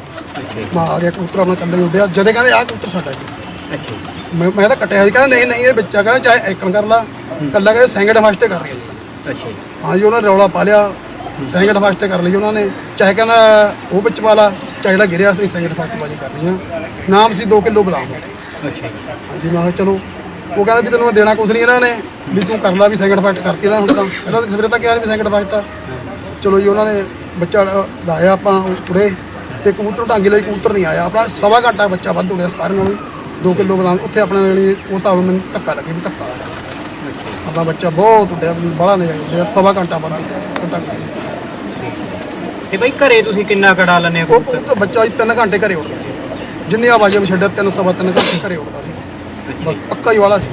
ਜੀ। ਮੈਂ ਆ ਗਿਆ ਕਬੂਤਰ ਆਪਣਾ ਕੱਲੇ ਉੱਡਿਆ। ਜਦੇ ਕਹਿੰਦੇ ਆਹ ਕਬੂਤਰ ਸਾਡਾ ਜੀ। ਅੱਛਾ ਮੈਂ ਮੈਂ ਤਾਂ ਕੱਟਿਆ ਸੀ। ਕਹਿੰਦਾ ਨਹੀਂ ਨਹੀਂ ਇਹ ਬੱਚਾ ਕਹਿੰਦਾ ਚਾਹੇ ਐਕਣ ਕਰ ਲਾ। ਕੱਲਾ ਕਹਿੰਦੇ ਸੈਂਗੜ ਫਾਸਟੇ ਕਰ ਰਿਹਾ ਜੀ। ਅੱਛਾ ਹਾਂ ਜੀ ਉਹਨਾਂ ਨੇ ਰੌਲਾ ਪਾ ਲਿਆ। ਸੈਕਿੰਡ ਫਸਟ ਕਰ ਲਈ ਉਹਨਾਂ ਨੇ। ਚਾਹੇ ਕਹਿੰਦਾ ਉਹ ਵਿੱਚ ਪਾ ਲਾ ਚਾਹੇ ਜਿਹੜਾ ਗਿਰਿਆ ਸੀ ਸੈਕਿੰਡ ਫਸਟ ਬਾਜੀ ਕਰਨੀ ਆ। ਨਾਮ ਸੀ 2 ਕਿਲੋ ਬਦਾਮ। ਅੱਛਾ ਜੀ। ਹਾਂਜੀ ਮੈਂ ਕਿਹਾ ਚਲੋ। ਉਹ ਕਹਿੰਦਾ ਵੀ ਤੈਨੂੰ ਮੈਂ ਦੇਣਾ ਕੁਛ ਨਹੀਂ ਇਹਨਾਂ ਨੇ। ਵੀ ਤੂੰ ਕਰ ਲਾ ਵੀ ਸੈਕਿੰਡ ਫਸਟ ਕਰਤੀ ਨਾ ਹੁਣ ਤਾਂ। ਇਹਨਾਂ ਦੇ ਸਵੇਰੇ ਤਾਂ ਕਿਹਾ ਵੀ ਸੈਕਿੰਡ ਫਸਟ ਆ। ਚਲੋ ਜੀ ਉਹਨਾਂ ਨੇ ਬੱਚਾ ਲਾਇਆ ਆਪਾਂ ਉੜੇ ਤੇ ਕਬੂਤਰ ਢਾਂਗੀ ਲਈ ਕਬੂਤਰ ਨਹੀਂ ਆਇਆ। ਆਪਣਾ ਸਵਾ ਘੰਟਾ ਬੱਚਾ ਵੱਧ ਉੜਿਆ ਸਾਰਿਆਂ ਨਾਲੋਂ 2 ਕਿਲੋ ਬਦਾਮ ਉੱਥੇ ਆਪਣਾ ਜਿਹੜੀ ਉਸ ਹਿਸਾਬ ਨਾਲ ਮੈਨੂੰ ਧੱਕਾ ਲੱਗੇ ਵੀ ਧੱਕਾ ਜੀ ਆਪਣਾ ਬੱਚਾ ਬਹੁਤ ਉੱਡਿਆ ਬੜਾ ਨਹੀਂ ਉੱਡਿਆ ਸਵਾ ਘੰਟਾ ਬੜਾ ਘੰਟਾ ਤੇ ਬਾਈ ਘਰੇ ਤੁਸੀਂ ਕਿੰਨਾ ਕੜਾ ਹੋ ਉਹ ਕਬੂਤਰ? ਬੱਚਾ ਜੀ 3 ਘੰਟੇ ਘਰੇ ਉੱਡਦਾ ਸੀ। ਜਿੰਨੀ ਆਵਾਜ਼ਾਂ ਵੀ ਛੱਡਿਆ ਤਿੰਨ ਸਵਾ ਤਿੰਨ ਘੰਟੇ ਘਰੇ ਉੱਡਦਾ ਸੀ। ਬਸ ਪੱਕਾ ਹੀ ਵਾਲਾ ਸੀ।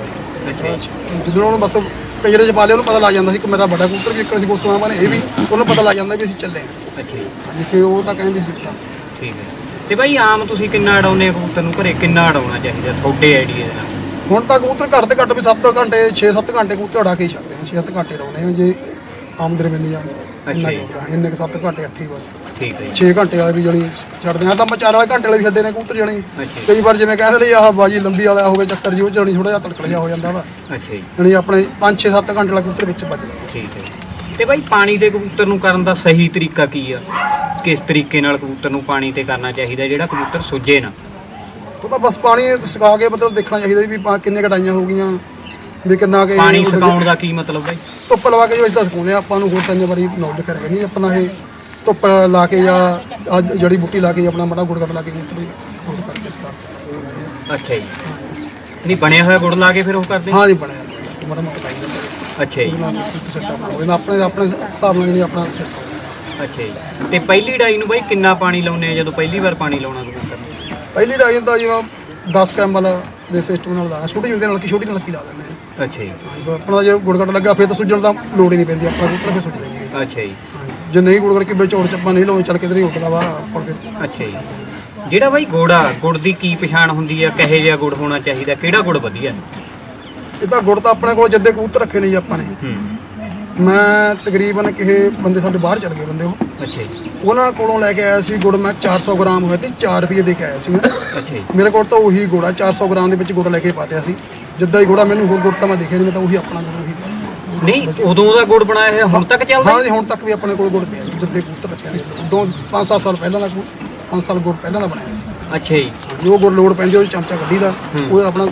ਜਦੋਂ ਉਹਨੂੰ ਬਸ ਪਿੰਜਰੇ 'ਚ ਪਾ ਲਿਆ ਉਹਨੂੰ ਪਤਾ ਲੱਗ ਜਾਂਦਾ ਸੀ ਕਿ ਮੇਰਾ ਵੱਡਾ ਕਬੂਤਰ ਵੀ ਇੱਕ ਸੀ ਗੋਸਵਾ ਮਾਨੇ ਇਹ ਵੀ ਉਹਨੂੰ ਪਤਾ ਲੱਗ ਜਾਂਦਾ ਵੀ ਅਸੀਂ ਚੱਲੇ ਹਾਂ। ਅੱਛਾ ਜੀ। ਕਿ ਉਹ ਤਾਂ ਕਹਿੰਦੇ ਸੀ ਤਾਂ। ਠੀਕ ਹੈ। ਤੇ ਬਾਈ ਆਮ ਤੁਸੀਂ ਕਿੰਨਾ ਅਡਾਉਨੇ ਆ ਕਬੂਤਰ ਨੂੰ? ਘਰੇ ਕਿੰਨਾ ਅਡਾਉਣਾ ਚਾਹੀਦਾ ਤੁਹਾਡੇ ਆਈਡੀਆ ਦੇ ਨਾਲ? ਹੁਣ ਤਾਂ ਕਬੂਤਰ ਘੱਟ ਤੇ ਘੱਟ ਵੀ 7 ਘੰਟੇ 6-7 ਘੰਟੇ ਕਬੂਤਰ ਉਡਾ ਕੇ ਹੀ ਛੱਡਦੇ ਹਾਂ 6-7 ਘੰਟੇ ਲਾਉਣੇ ਆ ਜੇ ਆਮਦਨ ਮਿਲਦੀ ਆ ਅੱਛਾ ਜੀ। ਇੰਨੇ ਕੁ 7 ਘੰਟੇ 8 ਹੀ ਬਸ। ਠੀਕ ਹੈ ਜੀ। 6 ਘੰਟੇ ਵਾਲੇ ਵੀ ਜਣੀ ਛੱਡਦੇ ਆ। ਤਾਂ ਮੈਂ ਚਾਰ ਵਾਲੇ ਘੰਟੇ ਵਾਲੇ ਵੀ ਛੱਡੇ ਨੇ ਕਬੂਤਰ ਜਣੀ। ਅੱਛਾ ਕਈ ਵਾਰ ਜਿਵੇਂ ਕਹਿੰਦੇ ਲਈ ਆਹ ਬਾਜੀ ਲੰਬੀ ਵਾਲਾ ਹੋ ਗਿਆ ਚੱਕਰ ਜੀ ਉਹ ਜਣੀ ਥੋੜਾ ਜਿਹਾ ਤੜਕੜ ਜਿਹਾ ਹੋ ਜਾਂਦਾ ਵਾ। ਅੱਛਾ ਜੀ। ਜਣੀ ਆਪਣੇ 5 6 7 ਘੰਟੇ ਵਾਲਾ ਕਬੂਤਰ ਵਿੱਚ ਵੱਜਦਾ ਠੀਕ ਹੈ ਤੇ ਬਾਈ ਪਾਣੀ ਦੇ ਕਬੂਤਰ ਨੂੰ ਕਰਨ ਦਾ ਸਹੀ ਤਰੀਕਾ ਕੀ ਆ? ਕਿਸ ਤਰੀਕੇ ਨਾਲ ਕਬੂਤਰ ਨੂੰ ਪਾਣੀ ਤੇ ਕਰਨਾ ਚਾਹੀਦਾ ਜਿਹੜਾ ਕਬੂਤਰ ਸੁੱਜੇ ਨਾ? ਉਹ ਤਾਂ ਬਸ ਪਾਣੀ ਸੁਕਾ ਕੇ ਮਤਲਬ ਦੇਖਣਾ ਚਾਹੀਦਾ ਵੀ ਪਾ- ਕਿੰਨੇ ਕਟਾਈਆਂ ਹੋ ਗਈਆਂ ਵੀ ਕਿੰਨਾ ਕਿ ਪਾਣੀ ਸੁਕਾਉਣ ਦਾ ਕੀ ਮਤਲਬ ਬਾਈ? ਧੁੱਪ ਲਵਾ ਕੇ ਜੋ ਇਸ ਦਾ ਸੁਕਾਉਂਦੇ ਆਪਾਂ ਨੂੰ ਹੋਰ ਤਾਂ ਇੰਨੀ ਵਾਰੀ ਨੌਲੇਜ ਕਰੇਗਾ ਨਹੀਂ ਆਪਣਾ ਇਹ ਧੁੱਪ ਲਾ ਕੇ ਜਾਂ ਆਹ ਜੜੀ ਬੂਟੀ ਲਾ ਕੇ ਆਪਣਾ ਮੜਾ ਗੁੜ ਕੱਟ ਲਾ ਕੇ ਕਬੂਤਰ ਸੌਟ ਕਰਕੇ ਕੇ ਅੱਛਾ ਜੀ। ਨਹੀਂ ਬਣਿਆ ਹੋਇਆ ਗੁੜ ਲਾ ਕੇ ਫਿਰ ਉਹ ਕਰਦੇ? ਹਾਂ ਜੀ ਬਣਿਆ। ਮੜਾ ਮੋਟਾ ਲਾਈ ਜਾਂਦਾ ਅੱਛਾ ਜੀ। ਨਾਲ ਸੈੱਟ ਆਪਣਾ ਆਪਣੇ ਆਪਣੇ ਹਿਸਾਬ ਨਾਲ ਨਹੀਂ ਆਪਣਾ ਅੱਛਾ ਜੀ। ਤੇ ਪਹਿਲੀ ਡਾਈ ਨੂੰ ਬਾਈ ਕਿੰਨਾ ਪਾਣੀ ਲਾਉਨੇ ਆ ਜਦੋਂ ਪਹਿਲੀ ਵਾਰ ਪਾਣੀ ਲਾਉਣਾ ਨੂੰ ਪਹਿਲੀ ਰਾਈ ਹੁੰਦਾ ਜਿਵੇਂ 10 ਕੈਮਲ ਦੇ ਸਿਸਟਮ ਨਾਲ ਲਾਣਾ ਛੋਟੀ ਜਿਹੀ ਨਾਲ ਕੀ ਛੋਟੀ ਨਾਲ ਕੀ ਲਾ ਦਿੰਦੇ ਆ। ਅੱਛਾ ਜੀ। ਆਪਣਾ ਜੇ ਗੁੜ ਕੱਟ ਲੱਗਾ ਫਿਰ ਤਾਂ ਸੁੱਜਣ ਦਾ ਲੋੜ ਹੀ ਨਹੀਂ ਪੈਂਦੀ ਆਪਾਂ ਕਬੂਤਰ ਫਿਰ ਸੁੱਜ ਜਾਏਗੇ ਅੱਛਾ ਜੀ। ਜੇ ਨਹੀਂ ਗੁੜ ਕੱਟ ਕੇ ਵਿੱਚ ਹੋਰ ਚੱਪਾ ਨਹੀਂ ਲਾਉਂ ਚੱਲ ਕਿਧਰ ਹੀ ਉੱਡਦਾ ਵਾ ਆਪਾਂ ਫਿਰ। ਅੱਛਾ ਜੀ। ਜਿਹੜਾ ਬਾਈ ਗੁੜ ਗੁੜ ਦੀ ਕੀ ਪਛਾਣ ਹੁੰਦੀ ਆ ਕਹੇ ਜਿਹਾ ਗੁੜ ਹੋਣਾ ਚਾਹੀਦਾ ਕਿਹੜਾ ਗੁੜ ਵਧੀਆ? ਇਹ ਤਾਂ ਗੁੜ ਤਾਂ ਆਪਣੇ ਕੋਲ ਜੱਦੇ ਕਬੂਤਰ ਰੱਖੇ ਨੇ ਜੀ ਆਪਾਂ ਨੇ। ਹੂੰ। ਮੈਂ ਤਕਰੀਬਨ ਕਿਸੇ ਬੰਦੇ ਸਾਡੇ ਬਾਹਰ ਚਲ ਗਏ ਬੰਦੇ ਉਹ। ਅੱਛਾ ਜੀ। ਉਹਨਾਂ ਕੋਲੋਂ ਲੈ ਕੇ ਆਇਆ ਸੀ ਗੁੜ ਮੈਂ 400 ਗ੍ਰਾਮ ਹੋਇਆ ਤੇ 4 ਰੁਪਏ ਦੇ ਕੇ ਆਇਆ ਸੀ ਮੈਂ। ਅੱਛਾ ਜੀ। ਮੇਰੇ ਕੋਲ ਤਾਂ ਉਹੀ ਗੁੜ ਆ 400 ਗ੍ਰਾਮ ਦੇ ਵਿੱਚ ਗੁੜ ਲੈ ਕੇ ਪਾਤਿਆ ਸੀ। ਜਿੱਦਾਂ ਹੀ ਗੁੜਾ ਮੈਨੂੰ ਹੋਰ ਗੁੜ ਤਾਂ ਮੈਂ ਦੇਖਿਆ ਨਹੀਂ ਮੈਂ ਤਾਂ ਉਹੀ ਆਪਣਾ ਗੁੜ ਉਹੀ ਨਹੀਂ ਉਦੋਂ ਦਾ ਗੁੜ ਬਣਾਇਆ ਹੋਇਆ ਹੁਣ ਤੱਕ ਚੱਲਦਾ ਹਾਂ ਜੀ? ਹੁਣ ਤੱਕ ਵੀ ਆਪਣੇ ਕੋਲ ਗੁੜ ਪਿਆ ਜਿੱਦੇ ਕਬੂਤਰ ਰੱਖਿਆ ਨੇ। ਦੋ 5-7 ਸਾਲ ਪਹਿਲਾਂ ਦਾ 5 ਸਾਲ ਗੁੜ ਪਹਿਲਾਂ ਦਾ ਬਣਾਇਆ ਸੀ। ਅੱਛਾ ਜੀ। ਜੋ ਗੁੜ ਲੋੜ ਪੈਂਦੀ ਉਹ ਚਮਚਾ ਕੱਢੀ ਦਾ ਉਹ ਆਪਣਾ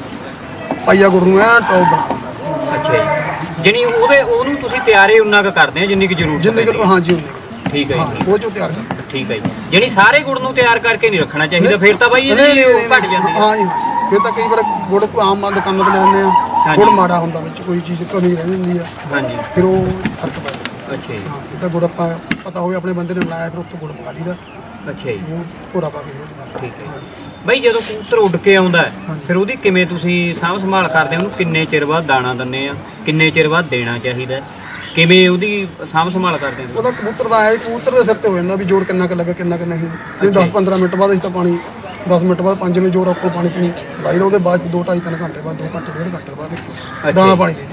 ਪਾਈਆ ਗੁੜ ਨੂੰ ਐ ਟੌਪ ਬਣਾ ਅੱਛਾ ਜੀ। ਜਣੀ ਉਹਦੇ ਉਹਨੂੰ ਤੁਸੀਂ ਤਿਆਰੇ ਉਨਾ ਕੁ ਕਰਦੇ ਆ ਜਿੰਨੀ ਕੁ ਜ਼ਰੂਰਤ ਜਿੰਨੇ ਕਿ ਹਾਂ ਜੀ ਉਹਨੇ ਠੀਕ ਹੈ ਜੀ। ਉਹ ਚੋਂ ਤਿਆਰ ਕਰ ਠੀਕ ਹੈ ਜੀ। ਜਣੀ ਸਾਰੇ ਗੁੜ ਨੂੰ ਤਿਆਰ ਕਰਕੇ ਨਹੀਂ ਰੱਖਣਾ ਚਾਹੀਦਾ ਫਿਰ ਤਾਂ ਬਾਈ ਇਹਦੀ ਘਟ ਜਾਂਦੀ ਹੈ ਹਾਂ ਜੀ ਫਿਰ ਤਾਂ ਕਈ ਵਾਰ ਗੁੜ ਕੋ ਆਮ ਆ ਦੁਕਾਨਾਂ ਤੋਂ ਲੈਣੇ ਆ। ਹਾਂਜੀ। ਗੁੜ ਮਾੜਾ ਹੁੰਦਾ ਵਿੱਚ ਕੋਈ ਚੀਜ਼ ਕਮੀ ਰਹਿ ਜਾਂਦੀ ਆ। ਹਾਂਜੀ। ਫਿਰ ਉਹ ਫ਼ਰਕ ਪੈ ਜਾਂਦਾ। ਅੱਛਾ ਜੀ। ਹਾਂ ਇਹ ਤਾਂ ਗੁੜ ਆਪਾਂ ਪਤਾ ਹੋਵੇ ਆਪਣੇ ਬੰਦੇ ਨੇ ਬਣਾਇਆ ਫਿਰ ਉੱਥੋਂ ਗੁੜ ਪਕਾ ਲਈਦਾ। ਅੱਛਾ ਜੀ। ਉਹ ਭੋਰਾ ਪਾ ਕੇ ਠੀਕ ਹੈ। ਬਾਈ ਜਦੋਂ ਕਬੂਤਰ ਉੱਡ ਕੇ ਆਉਂਦਾ ਹੈ, ਫਿਰ ਉਹਦੀ ਕਿਵੇਂ ਤੁਸੀਂ ਸਾਂਭ ਸੰਭਾਲ ਕਰਦੇ ਹੋ? ਉਹਨੂੰ ਕਿੰਨੇ ਚਿਰ ਬਾਅਦ ਦਾਣਾ ਦਿੰਦੇ ਆ? ਕਿੰਨੇ ਚਿਰ ਬਾਅਦ ਦੇਣਾ ਚਾਹੀਦਾ ਹੈ? ਕਿਵੇਂ ਉਹਦੀ ਸਾਂਭ ਸੰਭਾਲ ਕਰਦੇ ਹੋ? ਉਹਦਾ ਕਬੂਤਰ ਦਾ ਹੈ ਕਬੂਤਰ ਦੇ ਸਿਰ ਤੇ ਹੋ ਜਾਂਦਾ ਵੀ ਜੋਰ ਕਿੰਨਾ ਕੁ ਲੱਗਾ ਕਿੰਨਾ ਕੁ ਨਹੀਂ। ਜੇ 10 15 ਮਿੰਟ ਬਾਅਦ ਅਸੀਂ ਤਾਂ ਪਾਣੀ 10 ਮਿੰਟ ਬਾਅਦ 5 ਵਜੇ ਜੋਰ ਆਪਕੋ ਪਾਣੀ। ਪੀਣੀ ਲਾਈਦਾ ਉਹਦੇ ਬਾਅਦ 2 2.5 3 ਘੰਟੇ ਬਾਅਦ 2 ਘੰਟੇ ਡੇਢ ਘੰਟੇ ਬਾਅਦ ਦਾਣਾ ਪਾਣੀ ਦੇ